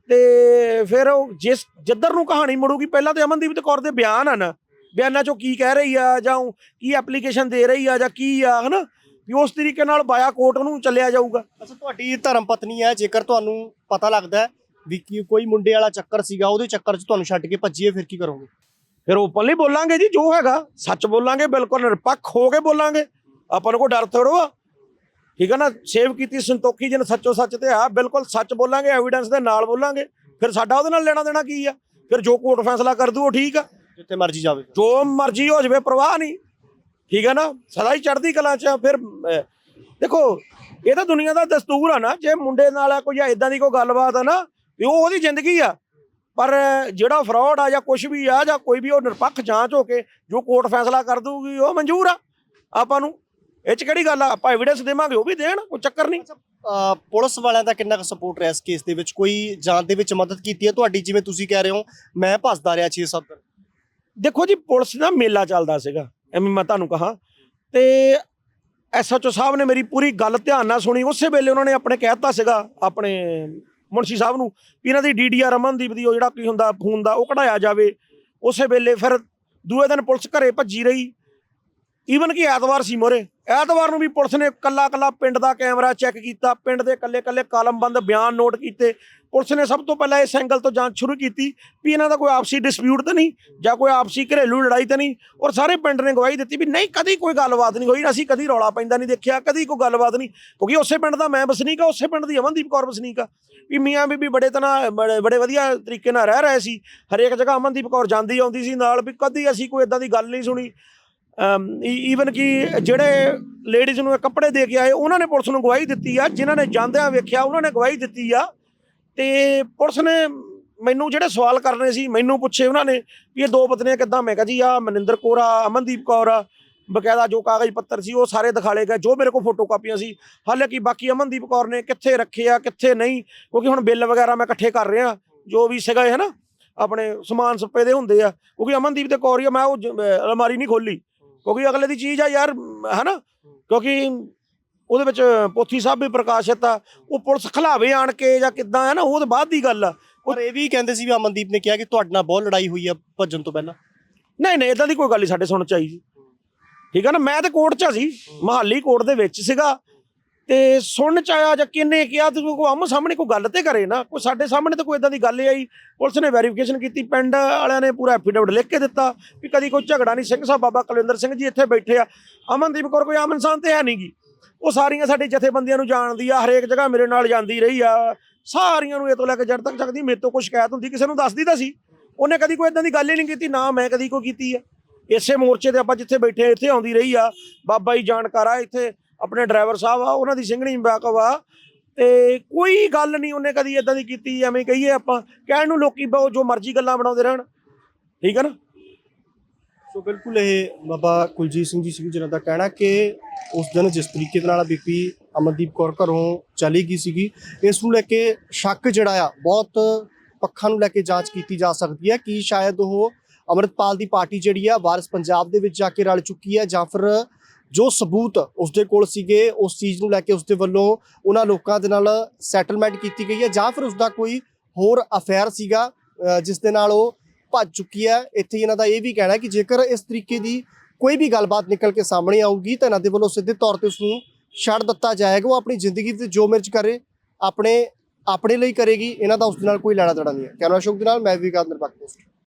ਤੇ ਫਿਰ ਉਹ ਜਿਸ ਜਿੱਧਰ ਨੂੰ ਕਹਾਣੀ ਮੁੜੂਗੀ, ਪਹਿਲਾਂ ਤੇ ਅਮਨਦੀਪ ਤੇ ਕੌਰ ਦੇ ਬਿਆਨ ਹਨ ਬਿਆਨਾਂ ਚੋਂ ਕੀ ਕਹਿ ਰਹੀ ਆ ਜਾਂ ਉਹ ਕੀ ਐਪਲੀਕੇਸ਼ਨ ਦੇ ਰਹੀ ਆ ਜਾਂ ਕੀ ਆ, ਹਨਾ? ਵੀ ਉਸ ਤਰੀਕੇ ਨਾਲ ਬਾਇਆ ਕੋਰਟ ਨੂੰ ਚੱਲਿਆ ਜਾਊਗਾ। ਅੱਛਾ ਤੁਹਾਡੀ ਧਰਮ ਪਤਨੀ ਹੈ ਜੇਕਰ ਤੁਹਾਨੂੰ ਪਤਾ ਲੱਗਦਾ ਹੈ ਵੀ ਕੀ ਕੋਈ ਮੁੰਡੇ ਵਾਲਾ ਚੱਕਰ ਸੀਗਾ ਉਹਦੇ ਚੱਕਰ 'ਚ ਤੁਹਾਨੂੰ ਛੱਡ ਕੇ ਭੱਜੀਏ ਫਿਰ ਕੀ ਕਰੋਗੇ? ਫਿਰ ਓਪਨਲੀ ਬੋਲਾਂਗੇ ਜੀ ਜੋ ਹੈਗਾ ਸੱਚ ਬੋਲਾਂਗੇ ਬਿਲਕੁਲ ਨਿਰਪੱਖ ਹੋ ਕੇ ਬੋਲਾਂਗੇ। ਆਪਾਂ ਨੂੰ ਕੋਈ ਡਰ ਥੋੜੋ ਆ ਠੀਕ ਹੈ ਨਾ ਸੇਵ ਕੀਤੀ ਸੰਤੋਖੀ ਜਨ ਸੱਚੋ ਸੱਚ ਤੇ ਆ ਬਿਲਕੁਲ ਸੱਚ ਬੋਲਾਂਗੇ ਐਵੀਡੈਂਸ ਦੇ ਨਾਲ ਬੋਲਾਂਗੇ। ਫਿਰ ਸਾਡਾ ਉਹਦੇ ਨਾਲ ਲੈਣਾ ਦੇਣਾ ਕੀ ਆ? ਫਿਰ ਜੋ ਕੋਰਟ ਫੈਸਲਾ ਕਰ ਦੂ ਉਹ ਠੀਕ ਆ। ਜਿੱਥੇ ਮਰਜ਼ੀ ਜਾਵੇ। ਜੋ ਮਰਜ਼ੀ ਹੋ ਜਾਵੇ ਪਰਵਾਹ ਨਹੀਂ। ਠੀਕ ਹੈ ਨਾ? ਸਦਾ ਹੀ ਚੜ੍ਹਦੀ ਕਲਾ ਚ ਆ। ਫਿਰ ਅਹ, ਦੇਖੋ ਇਹ ਤਾਂ ਦੁਨੀਆ ਦਾ ਦਸਤੂਰ ਆ ਨਾ ਜੇ ਮੁੰਡੇ ਨਾਲ ਕੋਈ ਇਦਾਂ ਦੀ ਕੋਈ ਗੱਲਬਾਤ ਆ ਨਾ ਵੀ ਉਹ ਉਹਦੀ ਜ਼ਿੰਦਗੀ ਆ। ਪਰ ਜਿਹੜਾ ਫਰਾਡ ਆ ਜਾਂ ਕੁਝ ਵੀ ਆ ਜਾਂ ਕੋਈ ਵੀ ਉਹ ਨਿਰਪੱਖ ਜਾਂਚ ਹੋ ਕੇ ਜੋ ਕੋਰਟ ਫੈਸਲਾ ਕਰ ਦੂਗੀ ਉਹ ਮਨਜ਼ੂਰ ਆ। ਆਪਾਂ ਨੂੰ ਇਹ ਚ ਕਿਹੜੀ ਗੱਲ ਆ? ਆਪਾਂ ਐਵੀਡੈਂਸ ਦੇਵਾਂਗੇ ਉਹ ਵੀ ਦੇਣ ਕੋਈ ਚੱਕਰ ਨਹੀਂ। ਅਹ ਪੁਲਿਸ ਵਾਲਿਆਂ ਦਾ ਕਿੰਨਾ ਕੁ ਸਪੋਰਟ ਰਿਹਾ ਇਸ ਕੇਸ ਦੇ ਵਿੱਚ? ਕੋਈ ਜਾਣ ਦੇ ਵਿੱਚ ਮਦਦ ਕੀਤੀ ਹੈ ਤੁਹਾਡੀ ਜਿਵੇਂ ਤੁਸੀਂ ਕਹਿ ਰਹੇ ਹੋ? ਮੈਂ ਭੱਜਦਾ ਰਿਹਾ 6-7 ਦਿਨ। ਦੇਖੋ ਜੀ ਪੁਲਿਸ ਦਾ ਮੇਲਾ ਚੱਲਦਾ ਸੀਗਾ। ਐਵੇਂ ਮੈਂ ਤੁਹਾਨੂੰ ਕਹਾ। ਤੇ ਐਸਐਚਓ ਸਾਹਿਬ ਨੇ ਮੇਰੀ ਪੂਰੀ ਗੱਲ ਧਿਆਨ ਨਾਲ ਸੁਣੀ। ਉਸੇ ਵੇਲੇ ਉਹਨਾਂ ਨੇ ਆਪਣੇ ਕਹਿਤਾ ਸੀਗਾ, ਆਪਣੇ ਮੁਨਸ਼ੀ ਸਾਹਿਬ ਨੂੰ ਵੀ ਇਹਨਾਂ ਦੀ ਡੀਡੀਆਰ ਅਮਨਦੀਪ ਦੀ ਉਹ ਜਿਹੜਾ ਕੀ ਹੁੰਦਾ ਫੋਨ ਦਾ ਉਹ ਕਢਾਇਆ ਜਾਵੇ। ਉਸੇ ਵੇਲੇ ਫਿਰ ਦੂਏ ਦਿਨ ਪੁਲਿਸ ਘਰੇ ਭੱਜੀ ਰਹੀ। ਈਵਨ ਕਿ ਐਤਵਾਰ ਸੀ ਮੋਰੇ। ਐਤਵਾਰ ਨੂੰ ਵੀ ਪੁਲਿਸ ਨੇ ਕੱਲਾ ਕੱਲਾ ਪਿੰਡ ਦਾ ਕੈਮਰਾ ਚੈੱਕ ਕੀਤਾ। ਪਿੰਡ ਦੇ ਕੱਲੇ ਕੱਲੇ ਕਾਲਮਬੰਦ ਬਿਆਨ ਨੋਟ ਕੀਤੇ। ਪੁਲਿਸ ਨੇ ਸਭ ਤੋਂ ਪਹਿਲਾਂ ਇਸ ਐਂਗਲ ਤੋਂ ਜਾਂਚ ਸ਼ੁਰੂ ਕੀਤੀ ਵੀ ਇਹਨਾਂ ਦਾ ਕੋਈ ਆਪਸੀ ਡਿਸਪਿਊਟ ਤਾਂ ਨਹੀਂ ਜਾਂ ਕੋਈ ਆਪਸੀ ਘਰੇਲੂ ਲੜਾਈ ਤਾਂ ਨਹੀਂ। ਔਰ ਸਾਰੇ ਪਿੰਡ ਨੇ ਗਵਾਹੀ ਦਿੱਤੀ ਵੀ ਨਹੀਂ, ਕਦੀ ਕੋਈ ਗੱਲਬਾਤ ਨਹੀਂ ਹੋਈ। ਅਸੀਂ ਕਦੀ ਰੌਲਾ ਪੈਂਦਾ ਨਹੀਂ ਦੇਖਿਆ, ਕਦੀ ਕੋਈ ਗੱਲਬਾਤ ਨਹੀਂ। ਕਿਉਂਕਿ ਉਸੇ ਪਿੰਡ ਦਾ ਮੈਂ ਵਸਨੀਕ ਆ, ਉਸੇ ਪਿੰਡ ਦੀ ਅਮਨਦੀਪ ਕੌਰ ਵਸਨੀਕ ਆ। ਵੀ ਮੀਆਂ ਬੀਬੀ ਬੜੇ ਤਨਾ ਬੜੇ ਬੜੇ ਵਧੀਆ ਤਰੀਕੇ ਨਾਲ ਰਹਿ ਰਹੇ ਸੀ। ਹਰੇਕ ਜਗ੍ਹਾ ਅਮਨਦੀਪ ਕੌਰ ਜਾਂਦੀ ਆਉਂਦੀ ਸੀ ਨਾਲ ਵੀ ਕਦੀ ਅਸੀਂ ਕੋਈ ਇਦਾਂ ਦੀ ਗੱਲ ਨਹੀਂ ਸੁਣੀ। ਈਵਨ ਕਿ ਜਿਹੜੇ ਲੇਡੀਜ਼ ਨੂੰ ਕੱਪੜੇ ਦੇ ਕੇ ਆਏ ਉਹਨਾਂ ਨੇ ਪੁਲਿਸ ਨੂੰ ਗਵਾਹੀ ਦਿੱਤੀ ਆ ਜਿਨ੍ਹਾਂ ਨੇ ਜਾਂਦਿਆਂ ਵੇਖਿਆ ਉਹਨਾਂ ਨੇ ਗਵਾਹੀ ਦਿੱਤੀ ਆ। ਤੇ ਪੁਲਿਸ ਨੇ ਮੈਨੂੰ ਜਿਹੜੇ ਸਵਾਲ ਕਰਨੇ ਸੀ ਮੈਨੂੰ ਪੁੱਛੇ ਉਹਨਾਂ ਨੇ ਵੀ ਇਹ ਦੋ ਪਤਨੀਆਂ ਕਿੱਦਾਂ? ਮੈਂ ਕਿਹਾ ਜੀ ਆ ਮਨਿੰਦਰ ਕੌਰ ਆ ਅਮਨਦੀਪ ਕੌਰ ਆ ਬਕਾਇਦਾ ਜੋ ਕਾਗਜ਼ ਪੱਤਰ ਸੀ ਉਹ ਸਾਰੇ ਦਿਖਾਲੇ ਗਏ ਜੋ ਮੇਰੇ ਕੋਲ ਫੋਟੋ ਕਾਪੀਆਂ ਸੀ ਹਾਲਾਂਕਿ ਬਾਕੀ ਅਮਨਦੀਪ ਕੌਰ ਨੇ ਕਿੱਥੇ ਰੱਖੇ ਆ ਕਿੱਥੇ ਨਹੀਂ ਕਿਉਂਕਿ ਹੁਣ ਬਿੱਲ ਵਗੈਰਾ ਮੈਂ ਇਕੱਠੇ ਕਰ ਰਿਹਾ ਜੋ ਵੀ ਸੀਗਾ ਹੈ ਨਾ ਆਪਣੇ ਸਮਾਨ ਸੱਪੇ ਦੇ ਹੁੰਦੇ ਆ ਕਿਉਂਕਿ ਅਮਨਦੀਪ ਤੇ ਕੌਰ ਹੀ ਆ, ਮੈਂ ਉਹ ਜ- ਅਲਮਾਰੀ ਨਹੀਂ ਖੋਲੀ। ਕਿਉਂਕਿ ਅਗਲੇ ਦੀ ਚੀਜ਼ ਆ ਯਾਰ ਹੈਨਾ? ਕਿਉਂਕਿ ਉਹਦੇ ਵਿੱਚ ਪੋਥੀ ਸਾਹਿਬ ਵੀ ਪ੍ਰਕਾਸ਼ਿਤ ਆ। ਉਹ ਪੁਲਿਸ ਖਲਾਵੇ ਆਣ ਕੇ ਜਾਂ ਕਿੱਦਾਂ ਹੈ ਨਾ ਉਹ ਤਾਂ ਬਾਅਦ ਦੀ ਗੱਲ ਆ। ਪਰ ਇਹ ਵੀ ਕਹਿੰਦੇ ਸੀ ਵੀ ਅਮਨਦੀਪ ਨੇ ਕਿਹਾ ਕਿ ਤੁਹਾਡੇ ਨਾਲ ਬਹੁਤ ਲੜਾਈ ਹੋਈ ਆ ਭੱਜਣ ਤੋਂ ਪਹਿਲਾਂ। ਨਹੀਂ ਨਹੀਂ ਇਦਾਂ ਦੀ ਕੋਈ ਗੱਲ ਨਹੀਂ ਸਾਡੇ ਸੁਣ ਚ ਆਈ ਠੀਕ ਹੈ ਨਾ? ਮੈਂ ਤੇ ਕੋਰਟ 'ਚ ਸੀ। ਮਹਾਲੀ ਕੋਰਟ ਦੇ ਵਿੱਚ ਸੀਗਾ। ਤੇ ਸੁਣ ਚ ਆਇਆ ਜਾਂ ਕਿੰਨੇ ਕਿਹਾ, ਤੇ ਕੋਈ ਆਮੋ ਸਾਹਮਣੇ ਕੋਈ ਗੱਲ ਤੇ ਕਰੇ ਨਾ। ਕੋਈ ਸਾਡੇ ਸਾਹਮਣੇ ਤਾਂ ਕੋਈ ਇਦਾਂ ਦੀ ਗੱਲ ਹੀ ਆਈ। ਪੁਲਿਸ ਨੇ ਵੈਰੀਫਿਕੇਸ਼ਨ ਕੀਤੀ, ਪਿੰਡ ਵਾਲਿਆਂ ਨੇ ਪੂਰਾ ਐਫੀਡੇਵਿਟ ਲਿਖ ਕੇ ਦਿੱਤਾ ਵੀ ਕਦੀ ਕੋਈ ਝਗੜਾ ਨਹੀਂ। ਸਿੰਘ ਸਾਹਿਬ ਬਾਬਾ ਕੁਲਵਿੰਦਰ ਸਿੰਘ ਜੀ ਇੱਥੇ ਬੈਠੇ ਆ। ਅਮਨਦੀਪ ਕੌਰ ਕੋਈ ਆਮ ਇਨਸਾਨ ਤੇ ਹੈ ਨਹੀਂਗੀ ਉਹ ਸਾਰੀਆਂ ਸਾਡੇ ਜਥੇਬੰਦੀਆਂ ਨੂੰ ਜਾਣਦੀ ਆ, ਹਰੇਕ ਜਗ੍ਹਾ ਮੇਰੇ ਨਾਲ ਜਾਂਦੀ ਰਹੀ ਆ। ਸਾਰੀਆਂ ਨੂੰ ਇਹ ਤੋਂ ਲੈ ਕੇ ਜੜ ਤੱਕ ਚੱਕਦੀ, ਮੇਰੇ ਤੋਂ ਕੋਈ ਸ਼ਿਕਾਇਤ ਹੁੰਦੀ, ਕਿਸੇ ਨੂੰ ਦੱਸਦੀ ਤਾਂ ਸੀ। ਉਹਨੇ ਕਦੀ ਕੋਈ ਇਦਾਂ ਦੀ ਗੱਲ ਹੀ ਨਹੀਂ ਕੀਤੀ, ਨਾ ਮੈਂ ਕਦੀ ਕੋਈ ਕੀਤੀ ਆ। ਇਸੇ ਮੋਰਚੇ ਤੇ ਆਪਾਂ ਜਿੱਥੇ ਬੈਠੇ ਇੱਥੇ ਆਉਂਦੀ ਰਹੀ ਆ। ਬਾਬਾ ਜੀ ਜਾਣਕਾਰਾ ਇੱਥੇ। ਆਪਣੇ ਡਰਾਈਵਰ ਸਾਹਿਬ ਆ, ਉਹਨਾਂ ਦੀ ਸਿੰਘਣੀ ਬੈਕਅਪ ਆ ਤੇ ਕੋਈ ਗੱਲ ਨਹੀਂ ਉਹਨੇ ਕਦੀ ਇਦਾਂ ਦੀ ਕੀਤੀ, ਐਵੇਂ ਕਹੀਏ ਆਪਾਂ। ਕਹਿਣ ਨੂੰ ਲੋਕੀ ਬਹੁਤ ਜੋ ਮਰਜ਼ੀ ਗੱਲਾਂ ਬਣਾਉਂਦੇ ਰਹਿਣ। ਠੀਕ ਹੈ ਨਾ? ਸੋ ਬਿਲਕੁਲ ਇਹ ਬਾਬਾ ਕੁਲਜੀਤ ਸਿੰਘ ਜੀ ਸੀ ਜਿਹਨਾਂ ਦਾ ਕਹਿਣਾ ਕਿ ਉਸ ਦਿਨ ਜਿਸ ਤਰੀਕੇ ਦੇ ਨਾਲ ਬੀਬੀ ਅਮਨਦੀਪ ਕੌਰ ਘਰੋਂ ਚਲੀ ਗਈ ਸੀਗੀ, ਇਸ ਨੂੰ ਲੈ ਕੇ ਸ਼ੱਕ ਜਿਹੜਾ ਆ, ਬਹੁਤ ਪੱਖਾਂ ਨੂੰ ਲੈ ਕੇ ਜਾਂਚ ਕੀਤੀ ਜਾ ਸਕਦੀ ਹੈ ਕਿ ਸ਼ਾਇਦ ਉਹ ਅਮਰਿਤਪਾਲ ਦੀ ਪਾਰਟੀ ਜਿਹੜੀ ਆ, ਵਾਰਿਸ ਪੰਜਾਬ ਦੇ ਵਿੱਚ ਜਾ ਕੇ ਰਲ ਚੁੱਕੀ ਹੈ ਜਾਂ ਫਿਰ ਜੋ ਸਬੂਤ ਉਸਦੇ ਕੋਲ ਸੀਗੇ, ਉਸ ਚੀਜ਼ ਨੂੰ ਲੈ ਕੇ ਉਸਦੇ ਵੱਲੋਂ ਉਹਨਾਂ ਲੋਕਾਂ ਦੇ ਨਾਲ ਸੈਟਲਮੈਂਟ ਕੀਤੀ ਗਈ ਹੈ ਜਾਂ ਫਿਰ ਉਸਦਾ ਕੋਈ ਹੋਰ ਅਫੇਅਰ ਸੀਗਾ ਜਿਸ ਦੇ ਨਾਲ ਉਹ ਭੱਜ ਚੁੱਕੀ ਹੈ। ਇੱਥੇ ਇਹਨਾਂ ਦਾ ਇਹ ਵੀ ਕਹਿਣਾ ਕਿ ਜੇਕਰ ਇਸ ਤਰੀਕੇ ਦੀ ਕੋਈ ਵੀ ਗੱਲਬਾਤ ਨਿਕਲ ਕੇ ਸਾਹਮਣੇ ਆਊਗੀ, ਤਾਂ ਇਹਨਾਂ ਦੇ ਵੱਲੋਂ ਸਿੱਧੇ ਤੌਰ ਤੇ ਉਸ ਨੂੰ ਛੱਡ ਦਿੱਤਾ ਜਾਏਗਾ। ਉਹ ਆਪਣੀ ਜ਼ਿੰਦਗੀ ਵਿੱਚ ਜੋ ਮਿਰਚ ਕਰੇ, ਆਪਣੇ ਆਪਣੇ ਲਈ ਕਰੇਗੀ। ਇਹਨਾਂ ਦਾ ਉਸ ਦੇ ਨਾਲ ਕੋਈ ਲੈਣਾ ਦੇਣਾ ਨਹੀਂ ਹੈ। ਕੈਮਰਾ ਸ਼ੋਕ ਦੇ ਨਾਲ, ਮੈਂ ਵੀ ਨਿਰਪੱਖ ਪੋਸਟ